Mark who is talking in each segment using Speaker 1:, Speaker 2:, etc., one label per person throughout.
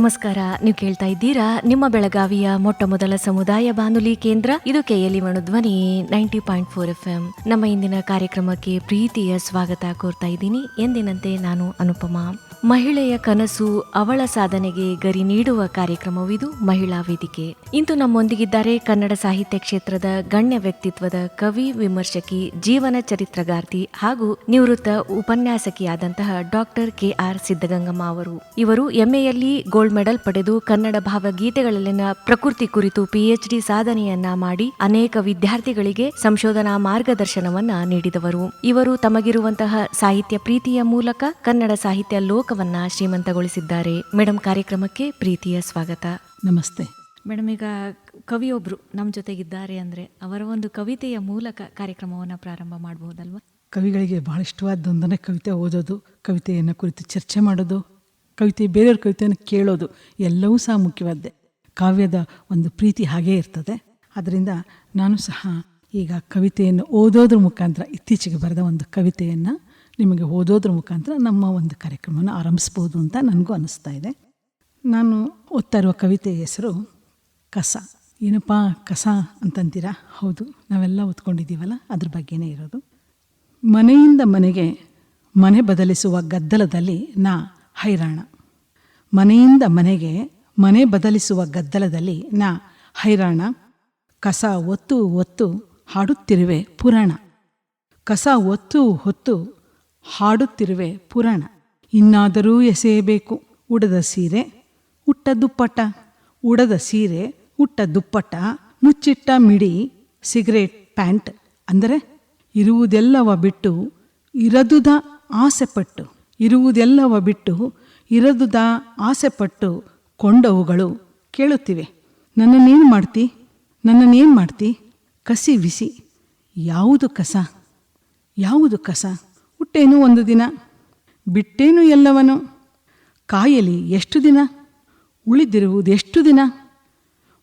Speaker 1: ನಮಸ್ಕಾರ. ನೀವು ಕೇಳ್ತಾ ಇದ್ದೀರಾ ನಿಮ್ಮ ಬೆಳಗಾವಿಯ ಮೊಟ್ಟ ಮೊದಲ ಸಮುದಾಯ ಬಾನುಲಿ ಕೇಂದ್ರ. ಇದು KLE Dhwani ninety point four F M ನಮ್ಮ ಇಂದಿನ ಕಾರ್ಯಕ್ರಮಕ್ಕೆ ಪ್ರೀತಿಯ ಸ್ವಾಗತ ಕೋರ್ತಾ ಇದ್ದೀನಿ. ಎಂದಿನಂತೆ ನಾನು ಅನುಪಮಾ. ಮಹಿಳೆಯ ಕನಸು ಅವಳ ಸಾಧನೆಗೆ ಗರಿ ನೀಡುವ ಕಾರ್ಯಕ್ರಮವಿದು ಮಹಿಳಾ ವೇದಿಕೆ. ಇಂದು ನಮ್ಮೊಂದಿಗಿದ್ದಾರೆ ಕನ್ನಡ ಸಾಹಿತ್ಯ ಕ್ಷೇತ್ರದ ಗಣ್ಯ ವ್ಯಕ್ತಿತ್ವದ ಕವಿ, ವಿಮರ್ಶಕಿ, ಜೀವನ ಚರಿತ್ರಗಾರ್ತಿ ಹಾಗೂ ನಿವೃತ್ತ ಉಪನ್ಯಾಸಕಿಯಾದಂತಹ ಡಾಕ್ಟರ್ ಕೆ ಆರ್ ಸಿದ್ದಗಂಗಮ್ಮ ಅವರು. ಇವರು ಎಂಎಯಲ್ಲಿ ಗೋಲ್ಡ್ ಮೆಡಲ್ ಪಡೆದು ಕನ್ನಡ ಭಾವಗೀತೆಗಳಲ್ಲಿನ ಪ್ರಕೃತಿ ಕುರಿತು ಪಿಎಚ್ಡಿ ಸಾಧನೆಯನ್ನ ಮಾಡಿ ಅನೇಕ ವಿದ್ಯಾರ್ಥಿಗಳಿಗೆ ಸಂಶೋಧನಾ ಮಾರ್ಗದರ್ಶನವನ್ನ ನೀಡಿದವರು. ಇವರು ತಮಗಿರುವಂತಹ ಸಾಹಿತ್ಯ ಪ್ರೀತಿಯ ಮೂಲಕ ಕನ್ನಡ ಸಾಹಿತ್ಯ ಲೋಕವನ್ನ ಶ್ರೀಮಂತಗೊಳಿಸಿದ್ದಾರೆ. ಮೇಡಮ್ ಕಾರ್ಯಕ್ರಮಕ್ಕೆ ಪ್ರೀತಿಯ ಸ್ವಾಗತ.
Speaker 2: ನಮಸ್ತೆ.
Speaker 1: ಮೇಡಮ್ ಈಗ ಕವಿಯೊಬ್ರು ನಮ್ಮ ಜೊತೆಗಿದ್ದಾರೆ ಅಂದ್ರೆ ಅವರ ಒಂದು ಕವಿತೆಯ ಮೂಲಕ ಕಾರ್ಯಕ್ರಮವನ್ನು ಪ್ರಾರಂಭ ಮಾಡಬಹುದಲ್ವಾ?
Speaker 2: ಕವಿಗಳಿಗೆ ಬಹಳ ಇಷ್ಟವಾದ್ದೊಂದನೇ ಕವಿತೆ ಓದೋದು ಕವಿತೆಯನ್ನು ಕುರಿತು ಚರ್ಚೆ ಮಾಡೋದು ಕವಿತೆ ಬೇರೆಯವ್ರ ಕವಿತೆಯನ್ನು ಕೇಳೋದು ಎಲ್ಲವೂ ಸಹ ಮುಖ್ಯವಾದ್ದೆ. ಕಾವ್ಯದ ಒಂದು ಪ್ರೀತಿ ಹಾಗೇ ಇರ್ತದೆ. ಅದರಿಂದ ನಾನು ಸಹ ಈಗ ಕವಿತೆಯನ್ನು ಓದೋದ್ರ ಮುಖಾಂತರ ಇತ್ತೀಚೆಗೆ ಬರೆದ ಒಂದು ಕವಿತೆಯನ್ನು ನಿಮಗೆ ಓದೋದ್ರ ಮುಖಾಂತರ ನಮ್ಮ ಒಂದು ಕಾರ್ಯಕ್ರಮವನ್ನು ಆರಂಭಿಸ್ಬೋದು ಅಂತ ನನಗೂ ಅನ್ನಿಸ್ತಾ ಇದೆ. ನಾನು ಓದ್ತಾ ಇರುವ ಕವಿತೆಯ ಹೆಸರು ಕಸ. ಏನಪ್ಪ ಕಸ ಅಂತಂತೀರಾ? ಹೌದು, ನಾವೆಲ್ಲ ಓದ್ಕೊಂಡಿದ್ದೀವಲ್ಲ, ಅದ್ರ ಬಗ್ಗೆನೇ ಇರೋದು. ಮನೆಯಿಂದ ಮನೆಗೆ ಮನೆ ಬದಲಿಸುವ ಗದ್ದಲದಲ್ಲಿ ನಾ ಹೈರಾಣ. ಮನೆಯಿಂದ ಮನೆಗೆ ಮನೆ ಬದಲಿಸುವ ಗದ್ದಲದಲ್ಲಿ ನಾ ಹೈರಾಣ. ಕಸ ಒತ್ತು ಒತ್ತು ಹಾಡುತ್ತಿರುವೆ ಪುರಾಣ. ಕಸ ಒತ್ತು ಹೊತ್ತು ಹಾಡುತ್ತಿರುವೆ ಪುರಾಣ. ಇನ್ನಾದರೂ ಎಸೆಯಬೇಕು. ಉಡದ ಸೀರೆ, ಉಟ್ಟ ದುಪ್ಪಟ ಉಡದ ಸೀರೆ, ಉಟ್ಟ ದುಪ್ಪಟ ಮುಚ್ಚಿಟ್ಟ ಮಿಡಿ, ಸಿಗರೇಟ್ ಪ್ಯಾಂಟ್. ಅಂದರೆ ಇರುವುದೆಲ್ಲವ ಬಿಟ್ಟು ಇರದುದ ಆಸೆಪಟ್ಟು. ಇರುವುದೆಲ್ಲವ ಬಿಟ್ಟು ಇರದುದ ಆಸೆಪಟ್ಟು ಕೊಂಡವುಗಳು ಕೇಳುತ್ತಿವೆ. ನನ್ನನ್ನೇನು ಮಾಡ್ತಿ? ನನ್ನನ್ನೇನು ಮಾಡ್ತಿ? ಕಸಿ ಬಿಸಿ ಯಾವುದು ಕಸ? ಯಾವುದು ಕಸ? ಹುಟ್ಟೇನು ಒಂದು ದಿನ, ಬಿಟ್ಟೇನು ಎಲ್ಲವನು. ಕಾಯಲಿ ಎಷ್ಟು ದಿನ, ಉಳಿದಿರುವುದು ಎಷ್ಟು ದಿನ.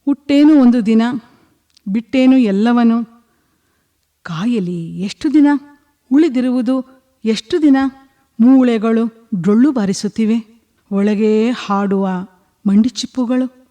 Speaker 2: ಹುಟ್ಟೇನು ಒಂದು ದಿನ, ಬಿಟ್ಟೇನು ಎಲ್ಲವನು. ಕಾಯಲಿ ಎಷ್ಟು ದಿನ, ಉಳಿದಿರುವುದು ಎಷ್ಟು ದಿನ. ಮೂಳೆಗಳು ಡೊಳ್ಳು ಬಾರಿಸುತ್ತಿವೆ, ಒಳಗೆ ಹಾಡುವ ಮಂಡಿಚಿಪ್ಪುಗಳು.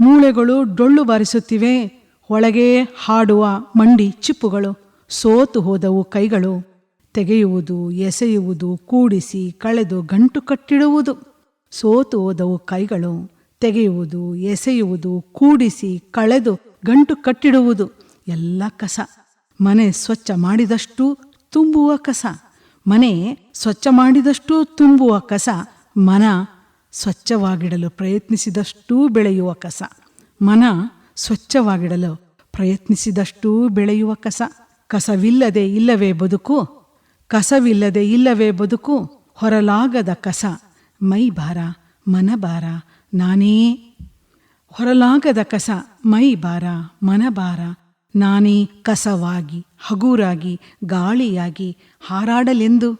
Speaker 2: ಮೂಳೆಗಳು ಡೊಳ್ಳು ಬಾರಿಸುತ್ತಿವೆ, ಒಳಗೆ ಹಾಡುವ ಮಂಡಿ ಚಿಪ್ಪುಗಳು ಸೋತು ಹೋದವು ಕೈಗಳು. ತೆಗೆಯುವುದು, ಎಸೆಯುವುದು, ಕೂಡಿಸಿ, ಕಳೆದು ಗಂಟು ಕಟ್ಟಿಡುವುದು. ಸೋತು ಹೋದವು ಕೈಗಳು, ತೆಗೆಯುವುದು, ಎಸೆಯುವುದು, ಕೂಡಿಸಿ, ಕಳೆದು ಗಂಟು ಕಟ್ಟಿಡುವುದು. ಎಲ್ಲ ಕಸ. ಮನೆ ಸ್ವಚ್ಛ ಮಾಡಿದಷ್ಟು ತುಂಬುವ ಕಸ. ಮನೆ ಸ್ವಚ್ಛ ಮಾಡಿದಷ್ಟು ತುಂಬುವ ಕಸ. ಮನ ಸ್ವಚ್ಛವಾಗಿಡಲು ಪ್ರಯತ್ನಿಸಿದಷ್ಟೂ ಬೆಳೆಯುವ ಕಸ. ಮನ ಸ್ವಚ್ಛವಾಗಿಡಲು ಪ್ರಯತ್ನಿಸಿದಷ್ಟೂ ಬೆಳೆಯುವ ಕಸ. ಕಸವಿಲ್ಲದೆ ಇಲ್ಲವೇ ಬದುಕು? ಕಸವಿಲ್ಲದೆ ಇಲ್ಲವೇ ಬದುಕು? ಹೊರಲಾಗದ ಕಸ. ಮೈ ಭಾರ, ಮನ ಭಾರ, ನಾನೇ. ಹೊರಲಾಗದ ಕಸ, ಮೈ ಭಾರ, ಮನ ಭಾರ, ನಾನೇ ಕಸವಾಗಿ, ಹಗೂರಾಗಿ, ಗಾಳಿಯಾಗಿ, ಹಾರಾಡಲೆಂದು.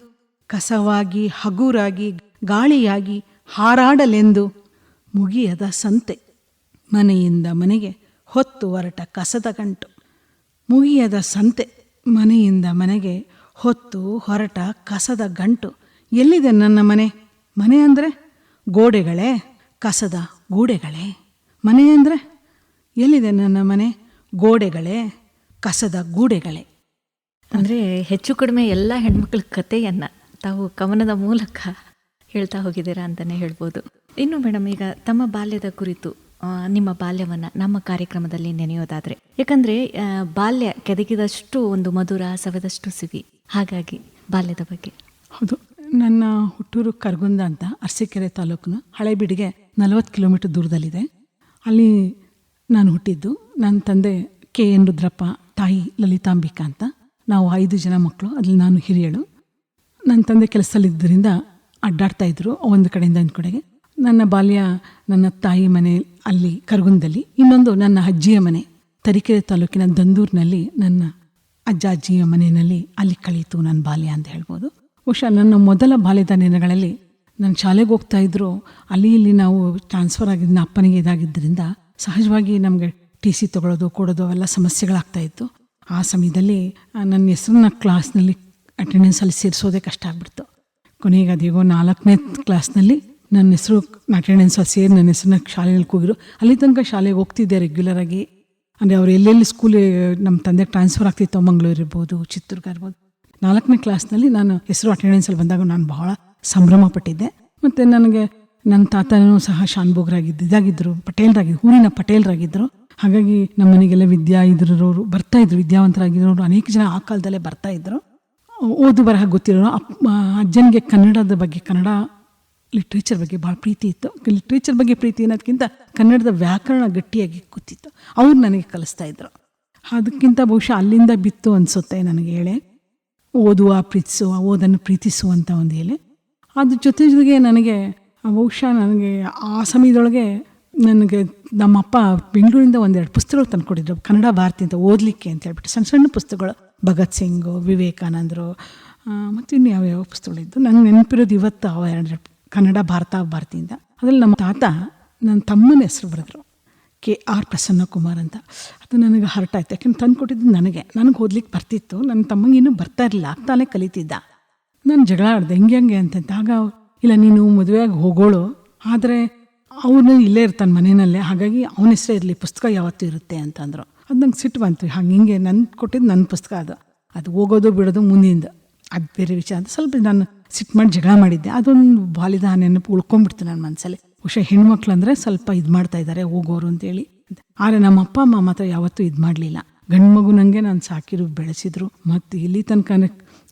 Speaker 2: ಕಸವಾಗಿ, ಹಗೂರಾಗಿ, ಗಾಳಿಯಾಗಿ, ಹಾರಾಡಲೆಂದು. ಮುಗಿಯದ ಸಂತೆ. ಮನೆಯಿಂದ ಮನೆಗೆ ಹೊತ್ತು ಹೊರಟ ಕಸದ ಗಂಟು. ಮುಗಿಯದ ಸಂತೆ. ಮನೆಯಿಂದ ಮನೆಗೆ ಹೊತ್ತು, ಹೊರಟ, ಕಸದ ಗಂಟು. ಎಲ್ಲಿದೆ ನನ್ನ ಮನೆ? ಮನೆ ಅಂದರೆ? ಗೋಡೆಗಳೇ, ಕಸದ ಗೂಡೆಗಳೇ. ಮನೆ ಅಂದರೆ? ಎಲ್ಲಿದೆ ನನ್ನ ಮನೆ? ಗೋಡೆಗಳೇ, ಕಸದ ಗೂಡೆಗಳೇ.
Speaker 1: ಅಂದರೆ ಹೆಚ್ಚು ಕಡಿಮೆ ಎಲ್ಲ ಹೆಣ್ಮಕ್ಳ ಕಥೆಯನ್ನು ತಾವು ಕವನದ ಮೂಲಕ ಹೇಳ್ತಾ ಹೋಗಿದ್ದೀರಾ ಅಂತಲೇ ಹೇಳ್ಬೋದು. ಇನ್ನು ಮೇಡಮ್, ಈಗ ತಮ್ಮ ಬಾಲ್ಯದ ಕುರಿತು ನಿಮ್ಮ ಬಾಲ್ಯವನ್ನು ನಮ್ಮ ಕಾರ್ಯಕ್ರಮದಲ್ಲಿ ನೆನೆಯೋದಾದರೆ. ಯಾಕಂದರೆ ಬಾಲ್ಯ ಕೆದಗಿದಷ್ಟು ಒಂದು ಮಧುರ, ಸವೆದಷ್ಟು ಸಿವಿ. ಹಾಗಾಗಿ ಬಾಲ್ಯದ ಬಗ್ಗೆ.
Speaker 2: ಹೌದು. ನನ್ನ ಹುಟ್ಟೂರು ಕರ್ಗುಂದ ಅಂತ ಅರಸೀಕೆರೆ ತಾಲೂಕಿನ ಹಳೆಬೀಡಿಗೆ ನಲವತ್ತು ಕಿಲೋಮೀಟರ್ ದೂರದಲ್ಲಿದೆ. ಅಲ್ಲಿ ನಾನು ಹುಟ್ಟಿದ್ದು. ನನ್ನ ತಂದೆ ಕೆ. ಎನ್. ರುದ್ರಪ್ಪ, ತಾಯಿ ಲಲಿತಾಂಬಿಕಾ ಅಂತ. ನಾವು ಐದು ಜನ ಮಕ್ಕಳು. ಅಲ್ಲಿ ನಾನು ಹಿರಿಯಳು. ನನ್ನ ತಂದೆ ಕೆಲಸದಲ್ಲಿದ್ದರಿಂದ ಅಡ್ಡಾಡ್ತಾ ಇದ್ರು ಒಂದು ಕಡೆಯಿಂದ ಒಂದು ಕಡೆಗೆ. ನನ್ನ ಬಾಲ್ಯ ನನ್ನ ತಾಯಿ ಮನೆ ಅಲ್ಲಿ ಕರ್ಗುಂದಲ್ಲಿ. ಇನ್ನೊಂದು ನನ್ನ ಅಜ್ಜಿಯ ಮನೆ ತರೀಕೆರೆ ತಾಲೂಕಿನ ದಂದೂರಿನಲ್ಲಿ ನನ್ನ ಅಜ್ಜ ಅಜ್ಜಿಯ ಮನೆಯಲ್ಲಿ ಅಲ್ಲಿ ಕಳೀತು ನನ್ನ ಬಾಲ್ಯ ಅಂತ ಹೇಳ್ಬೋದು. ಬಹುಶಃ ನನ್ನ ಮೊದಲ ಬಾಲ್ಯದ ದಿನಗಳಲ್ಲಿ ನಾನು ಶಾಲೆಗೆ ಹೋಗ್ತಾ ಇದ್ರು, ಅಲ್ಲಿ ಇಲ್ಲಿ ನಾವು ಟ್ರಾನ್ಸ್ಫರ್ ಆಗಿದ್ದ ಅಪ್ಪನಿಗೆ ಇದಾಗಿದ್ದರಿಂದ ಸಹಜವಾಗಿ ನಮಗೆ ಟಿ ಸಿ ತೊಗೊಳೋದು, ಕೊಡೋದು ಅವೆಲ್ಲ ಸಮಸ್ಯೆಗಳಾಗ್ತಾಯಿತ್ತು ಆ ಸಮಯದಲ್ಲಿ ನನ್ನ ಹೆಸರನ್ನ ಕ್ಲಾಸ್ನಲ್ಲಿ ಅಟೆಂಡೆನ್ಸಲ್ಲಿ ಸೇರಿಸೋದೇ ಕಷ್ಟ ಆಗ್ಬಿಡ್ತು. ಕೊನೆಗೆ ಅದೇಗೋ ನಾಲ್ಕನೇ ಕ್ಲಾಸ್ನಲ್ಲಿ ನನ್ನ ಹೆಸರು ಅಟೆಂಡೆನ್ಸ್ ಸೇರಿ ನನ್ನ ಹೆಸರನ್ನ ಶಾಲೆಯಲ್ಲಿ ಕೂಗಿರು ಅಲ್ಲಿ ತನಕ ಶಾಲೆಗೆ ಹೋಗ್ತಿದ್ದೆ ರೆಗ್ಯುಲರಾಗಿ ಅಂದರೆ ಅವ್ರು ಎಲ್ಲೆಲ್ಲಿ ಸ್ಕೂಲ್ ನಮ್ಮ ತಂದೆಗೆ ಟ್ರಾನ್ಸ್ಫರ್ ಆಗ್ತಿತ್ತು ಮಂಗಳೂರು ಇರ್ಬೋದು ಚಿತ್ರದುರ್ಗ ಇರ್ಬೋದು. ನಾಲ್ಕನೇ ಕ್ಲಾಸ್ನಲ್ಲಿ ನಾನು ಹೆಸರು ಅಟೆಂಡೆನ್ಸಲ್ಲಿ ಬಂದಾಗ ನಾನು ಬಹಳ ಸಂಭ್ರಮ ಪಟ್ಟಿದ್ದೆ. ಮತ್ತು ನನಗೆ ನನ್ನ ತಾತನೂ ಸಹ ಶಾನ್ಭೋಗರಾಗಿದ್ದು ಇದಾಗಿದ್ದರು ಪಟೇಲ್ರಾಗಿ, ಊರಿನ ಪಟೇಲ್ರಾಗಿದ್ದರು ಹಾಗಾಗಿ ನಮ್ಮ ಮನೆಗೆಲ್ಲ ವಿದ್ಯಾ ಇದ್ರವರು ಬರ್ತಾ ಇದ್ರು, ವಿದ್ಯಾವಂತರಾಗಿರೋರು ಅನೇಕ ಜನ ಆ ಕಾಲದಲ್ಲೇ ಬರ್ತಾ ಇದ್ರು. ಓದು ಬರಹ ಗೊತ್ತಿರೋರು. ಅಪ್ಪ, ಅಜ್ಜನಿಗೆ ಕನ್ನಡದ ಬಗ್ಗೆ ಕನ್ನಡ ಲಿಟ್ರೇಚರ್ ಬಗ್ಗೆ ಭಾಳ ಪ್ರೀತಿ ಇತ್ತು. ಲಿಟ್ರೇಚರ್ ಬಗ್ಗೆ ಪ್ರೀತಿ ಅನ್ನೋದಕ್ಕಿಂತ ಕನ್ನಡದ ವ್ಯಾಕರಣ ಗಟ್ಟಿಯಾಗಿ ಕೂತಿತ್ತು ಅವ್ರು ನನಗೆ ಕಲಿಸ್ತಾ ಇದ್ರು. ಅದಕ್ಕಿಂತ ಬಹುಶಃ ಅಲ್ಲಿಂದ ಬಿತ್ತು ಅನಿಸುತ್ತೆ ನನಗೆ ಹೇಳಿ. ಓದುವ, ಪ್ರೀತಿಸುವ, ಓದನ್ನು ಪ್ರೀತಿಸುವಂಥ ಒಂದು ಹೇಳಿ. ಅದ್ರ ಜೊತೆ ಜೊತೆಗೆ ನನಗೆ ಬಹುಶಃ ನನಗೆ ಆ ಸಮಯದೊಳಗೆ ನನಗೆ ನಮ್ಮಪ್ಪ ಬೆಂಗಳೂರಿಂದ ಒಂದೆರಡು ಪುಸ್ತಕಗಳು ತಂದುಕೊಟ್ಟಿದ್ರು ಕನ್ನಡ, ಭಾರತಿ ಅಂತ ಓದಲಿಕ್ಕೆ ಅಂತ ಹೇಳ್ಬಿಟ್ಟು ಸಣ್ಣ ಸಣ್ಣ ಪುಸ್ತಕಗಳು. ಭಗತ್ ಸಿಂಗು, ವಿವೇಕಾನಂದರು ಮತ್ತು ಇನ್ನು ಯಾವ್ಯಾವ ಪುಸ್ತಕಗಳಿದ್ದು. ನಂಗೆ ನೆನಪಿರೋದು ಇವತ್ತು ಅವ ಎರಡು ಕನ್ನಡ ಭಾರತ ಭಾರತಿಯಿಂದ. ಅದ್ರಲ್ಲಿ ನಮ್ಮ ತಾತ ನನ್ನ ತಮ್ಮನ ಹೆಸರು ಬರೆದ್ರು. ಕೆ ಆರ್ ಪ್ರಸನ್ನ ಕುಮಾರ್ ಅಂತ. ಅದು ನನಗೆ ಹರ್ಟ್ ಆಯ್ತು. ಯಾಕೆಂದ್ರೆ ತಂದು ಕೊಟ್ಟಿದ್ದು ನನಗೆ. ನನಗೆ ಓದ್ಲಿಕ್ಕೆ ಬರ್ತಿತ್ತು. ನನ್ನ ತಮ್ಮಂಗೆ ಇನ್ನೂ ಬರ್ತಾ ಇರಲಿಲ್ಲ. ಆಗ್ತಾನೆ ಕಲಿತಿದ್ದ. ನಾನು ಜಗಳ ಆಡ್ದೆ. ಹೆಂಗೆ ಹಂಗೆ ಅಂತಂತ ಆಗ ಇಲ್ಲ, ನೀನು ಮದುವೆಯಾಗಿ ಹೋಗೋಳು. ಆದರೆ ಅವನು ಇಲ್ಲೇ ಇರ್ತಾನೆ ಮನೆಯಲ್ಲೇ. ಹಾಗಾಗಿ ಅವನ ಹೆಸರೇ ಇರಲಿ. ಪುಸ್ತಕ ಯಾವತ್ತೂ ಇರುತ್ತೆ ಅಂತಂದರು ಅದು ನಂಗೆ ಸಿಟ್ಟು ಬಂತು. ಹಾಗೆ ಹಿಂಗೆ ನನ್ನ ಕೊಟ್ಟಿದ್ದು ನನ್ನ ಪುಸ್ತಕ ಅದು. ಅದು ಹೋಗೋದು, ಬಿಡೋದು, ಮುಂದಿಂದ. ಅದು ಬೇರೆ ವಿಚಾರ. ಅಂತ ಸ್ವಲ್ಪ ನಾನು ಸಿಟ್ಟು ಮಾಡಿ ಜಗಳ ಮಾಡಿದ್ದೆ. ಅದೊಂದು ಬಾಲಿದ ನೆನಪು ಉಳ್ಕೊಂಡ್ಬಿಡ್ತು ನನ್ನ ಮನಸ್ಸಲ್ಲಿ ಬಹುಶಃ ಹೆಣ್ಮಕ್ಳು ಅಂದರೆ ಸ್ವಲ್ಪ ಇದು ಮಾಡ್ತಾ ಇದ್ದಾರೆ ಹೋಗೋರು ಅಂತೇಳಿ. ಆದರೆ ನಮ್ಮ ಅಪ್ಪ, ಅಮ್ಮ ಮಾತ್ರ ಯಾವತ್ತೂ ಇದು ಮಾಡಲಿಲ್ಲ. ಗಂಡು ಮಗು ನನಗೆ ನಾನು ಸಾಕಿರು, ಬೆಳೆಸಿದ್ರು. ಮತ್ತು ಇಲ್ಲಿ ತನಕ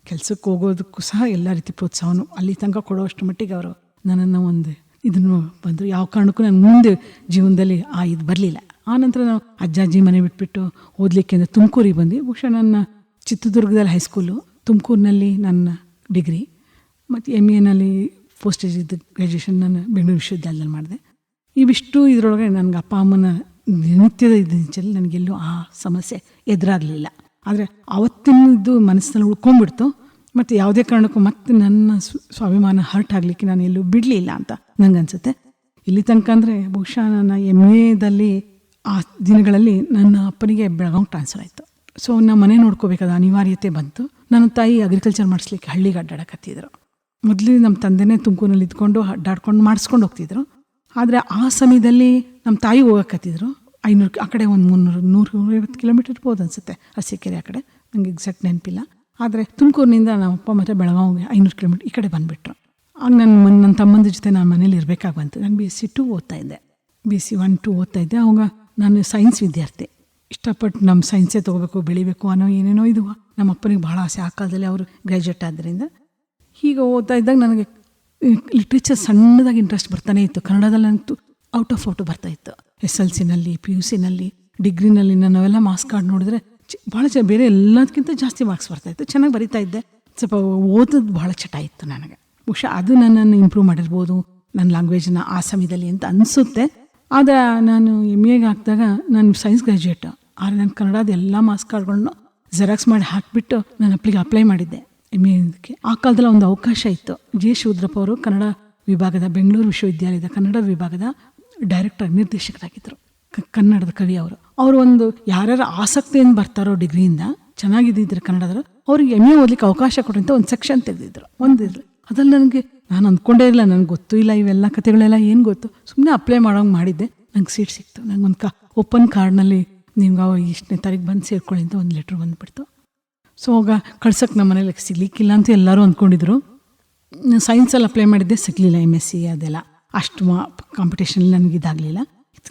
Speaker 2: ಕೆಲಸಕ್ಕೆ ಹೋಗೋದಕ್ಕೂ ಸಹ ಎಲ್ಲ ರೀತಿ ಪ್ರೋತ್ಸಾಹನು ಅಲ್ಲಿ ತನಕ ಕೊಡೋಷ್ಟು ಮಟ್ಟಿಗೆ ಅವರು ನನ್ನನ್ನು ಒಂದು ಇದನ್ನು ಬಂದರು. ಯಾವ ಕಾರಣಕ್ಕೂ ನಾನು ಮುಂದೆ ಜೀವನದಲ್ಲಿ ಆ ಇದು ಬರಲಿಲ್ಲ. ನಂತರ ನಾವು ಅಜ್ಜಾಜಿ ಮನೆ ಬಿಟ್ಬಿಟ್ಟು ಓದಲಿಕ್ಕೆ ಅಂದರೆ ತುಮಕೂರಿಗೆ ಬಂದ್ವಿ. ಬಹುಶಃ ನನ್ನ ಚಿತ್ರದುರ್ಗದಲ್ಲಿ ಹೈಸ್ಕೂಲು. ತುಮಕೂರಿನಲ್ಲಿ ನನ್ನ ಡಿಗ್ರಿ, ಮತ್ತು ಎಂ ಎನಲ್ಲಿ ಪೋಸ್ಟ್ ಇದ್ದು ಗ್ರ್ಯಾಜುಯೇಷನ್ ನಾನು ಬೆಂಗಳೂರು ವಿಶ್ವವಿದ್ಯಾಲಯದಲ್ಲಿ ಮಾಡಿದೆ. ಇವಿಷ್ಟು ಇದರೊಳಗೆ ನನಗೆ ಅಪ್ಪ ಅಮ್ಮನ ನಿತ್ಯದ ಇದ್ದಲ್ಲಿ ನನಗೆಲ್ಲೂ ಆ ಸಮಸ್ಯೆ ಎದುರಾಗಲಿಲ್ಲ. ಆದರೆ ಅವತ್ತಿನದ್ದು ಮನಸ್ಸಿನಲ್ಲಿ ಉಳ್ಕೊಂಡ್ಬಿಡ್ತು, ಮತ್ತು ಯಾವುದೇ ಕಾರಣಕ್ಕೂ ಮತ್ತೆ ನನ್ನ ಸ್ವ- ಸ್ವಾಭಿಮಾನ ಹರ್ಟ್ ಆಗಲಿಕ್ಕೆ ನಾನು ಎಲ್ಲೂ ಬಿಡಲಿಲ್ಲ ಅಂತ ನಂಗೆ ಅನಿಸುತ್ತೆ ಇಲ್ಲಿ ತನಕ ಅಂದರೆ ಬಹುಶಃ ನನ್ನ ಎಂ ಎದಲ್ಲಿ ಆ ದಿನಗಳಲ್ಲಿ ನನ್ನ ಅಪ್ಪನಿಗೆ ಬೆಳಗಾವಿ ಟ್ರಾನ್ಸ್ಫರ್ ಆಯಿತು. ಸೊ ನಮ್ಮ ಮನೆ ನೋಡ್ಕೋಬೇಕಾದ ಅನಿವಾರ್ಯತೆ ಬಂತು. ನನ್ನ ತಾಯಿ ಅಗ್ರಿಕಲ್ಚರ್ ಮಾಡಿಸ್ಲಿಕ್ಕೆ ಹಳ್ಳಿಗೆ ಅಡ್ಡಾಡಕತ್ತಿದ್ರು. ಮೊದಲು ನಮ್ಮ ತಂದೆನೇ ತುಮಕೂರಲ್ಲಿ ಇದ್ಕೊಂಡು ಅಡ್ಡಾಡ್ಕೊಂಡು ಮಾಡಿಸ್ಕೊಂಡು ಹೋಗ್ತಿದ್ರು. ಆದರೆ ಆ ಸಮಯದಲ್ಲಿ ನಮ್ಮ ತಾಯಿ ಹೋಗಕತ್ತಿದ್ರು. ಐನೂರು, ಆ ಕಡೆ ಒಂದು ಮುನ್ನೂರು, ನೂರು ನೂರೈವತ್ತು ಕಿಲೋಮೀಟರ್ ಇರ್ಬೋದು ಅನಿಸುತ್ತೆ ಅರಸೀಕೆರೆ ಆ ಕಡೆ. ನನಗೆ ಎಕ್ಸಾಕ್ಟ್ ನೆನಪಿಲ್ಲ. ಆದರೆ ತುಮಕೂರಿನಿಂದ ನಮ್ಮ ಅಪ್ಪ ಮತ್ತು ಬೆಳಗಾವಿಗೆ ಐನೂರು ಕಿಲೋಮೀಟರ್ ಈ ಕಡೆ ಬಂದುಬಿಟ್ರು. ಆಗ ನನ್ನ ಮನ್ ನನ್ನ ತಮ್ಮಂದ ಜೊತೆ ನಾನು ಮನೇಲಿ ಇರಬೇಕಾಗಿ ಬಂತು. ನಾನು ಬಿ ಎಸ್ ಸಿ ಟು ಓದ್ತಾ ಇದ್ದೆ. B S C one two ಓದ್ತಾ ಇದ್ದೆ. ಅವಾಗ ನಾನು ಸೈನ್ಸ್ ವಿದ್ಯಾರ್ಥಿ. ಇಷ್ಟಪಟ್ಟು ನಮ್ಮ ಸೈನ್ಸೇ ತೊಗೋಬೇಕು, ಬೆಳಿಬೇಕು ಅನ್ನೋ ಏನೇನೋ ಇದು. ನಮ್ಮ ಅಪ್ಪನಿಗೆ ಭಾಳ ಆಸೆ. ಆ ಕಾಲದಲ್ಲಿ ಅವರು ಗ್ರ್ಯಾಜುಯೇಟ್ ಆದ್ದರಿಂದ ಹೀಗೆ ಓದ್ತಾ ಇದ್ದಾಗ ನನಗೆ ಲಿಟ್ರೇಚರ್ ಸಣ್ಣದಾಗಿ ಇಂಟ್ರೆಸ್ಟ್ ಬರ್ತಾನೆ ಇತ್ತು. ಕನ್ನಡದಲ್ಲಿ ನನಗೆ ಔಟ್ ಆಫ್ ಔಟ್ ಬರ್ತಾ ಇತ್ತು. ಎಸ್ ಎಲ್ ಸಿನಲ್ಲಿ ಪಿ ಯು ಸಿನಲ್ಲಿ ಡಿಗ್ರಿನಲ್ಲಿ ನಾವೆಲ್ಲ ಮಾರ್ಕ್ಸ್ ಕಾರ್ಡ್ ನೋಡಿದ್ರೆ ಭಾಳ ಚ, ಬೇರೆ ಎಲ್ಲದಕ್ಕಿಂತ ಜಾಸ್ತಿ ಮಾರ್ಕ್ಸ್ ಬರ್ತಾ ಇತ್ತು. ಚೆನ್ನಾಗಿ ಬರಿತಾ ಇದ್ದೆ. ಸ್ವಲ್ಪ ಓದೋದು ಭಾಳ ಚಟ ಇತ್ತು ನನಗೆ. ಬಹುಶಃ ಅದು ನನ್ನನ್ನು ಇಂಪ್ರೂವ್ ಮಾಡಿರ್ಬೋದು, ನನ್ನ ಲ್ಯಾಂಗ್ವೇಜ್ನ ಆ ಸಮಯದಲ್ಲಿ ಅಂತ ಅನಿಸುತ್ತೆ. ಆದರೆ ನಾನು ಎಂ ಎಗೆ ಹಾಕಿದಾಗ ನಾನು ಸೈನ್ಸ್ ಗ್ರ್ಯಾಜುಯೇಟ್ ಆದರೆ ನಾನು ಕನ್ನಡದ ಎಲ್ಲ ಮಾಸ್ ಕಾರ್ಡ್ಗಳನ್ನು ಜೆರಾಕ್ಸ್ ಮಾಡಿ ಹಾಕಿಬಿಟ್ಟು ನಾನು ಅಪ್ಲಿಗೆ ಅಪ್ಲೈ ಮಾಡಿದ್ದೆ. ಎಕ್ಕೆ ಆ ಕಾಲದಲ್ಲಿ ಒಂದು ಅವಕಾಶ ಇತ್ತು. ಜೆ ಶಿವದ್ರಪ್ಪ ಅವರು ಕನ್ನಡ ವಿಭಾಗದ ಬೆಂಗಳೂರು ವಿಶ್ವವಿದ್ಯಾಲಯದ ಕನ್ನಡ ವಿಭಾಗದ ಡೈರೆಕ್ಟರ್ ನಿರ್ದೇಶಕರಾಗಿದ್ದರು. ಕನ್ನಡದ ಕವಿ ಅವರು. ಅವರು ಒಂದು ಯಾರ್ಯಾರ ಆಸಕ್ತಿಯಿಂದ ಬರ್ತಾರೋ ಡಿಗ್ರಿಯಿಂದ ಚೆನ್ನಾಗಿದ್ದಿದ್ರು ಕನ್ನಡದ್ರು ಅವ್ರಿಗೆ ಎಂ ಎ ಓದ್ಲಿಕ್ಕೆ ಅವಕಾಶ ಕೊಟ್ಟಂತ ಒಂದು ಸೆಕ್ಷನ್ ತೆಗೆದಿದ್ರು. ಒಂದು ಇದ್ರು ಅದ್ರಲ್ಲಿ ನನಗೆ, ನಾನು ಅಂದ್ಕೊಂಡೇ ಇಲ್ಲ ನನಗೆ ಗೊತ್ತೂ ಇಲ್ಲ ಇವೆಲ್ಲ ಕಥೆಗಳೆಲ್ಲ ಏನು ಗೊತ್ತು. ಸುಮ್ಮನೆ ಅಪ್ಲೈ ಮಾಡೋಂಗೆ ಮಾಡಿದ್ದೆ. ನಂಗೆ ಸೀಟ್ ಸಿಕ್ತು. ನಂಗೆ ಒಂದು ಕಾ ಓಪನ್ ಕಾರ್ಡ್ನಲ್ಲಿ ನಿಮ್ಗೆ ಅವಾಗ ಇಷ್ಟನೇ ತಾರೀಕು ಬಂದು ಸೇರ್ಕೊಳ್ಳಿ ಅಂತ ಒಂದು ಲೆಟ್ರ್ ಬಂದುಬಿಡ್ತು. ಸೊ ಆಗ ಕಳ್ಸೋಕ್ಕೆ ನಮ್ಮ ಮನೇಲಿ ಸಿಗ್ಲಿಕ್ಕಿಲ್ಲ ಅಂತ ಎಲ್ಲರೂ ಅಂದ್ಕೊಂಡಿದ್ರು. ಸೈನ್ಸಲ್ಲಿ ಅಪ್ಲೈ ಮಾಡಿದ್ದೆ, ಸಿಗಲಿಲ್ಲ ಎಂ ಎಸ್ ಸಿ ಅದೆಲ್ಲ. ಅಷ್ಟು ಮಾ ಕಾಂಪಿಟೇಷನ್ ನನಗೆ ಇದಾಗಲಿಲ್ಲ.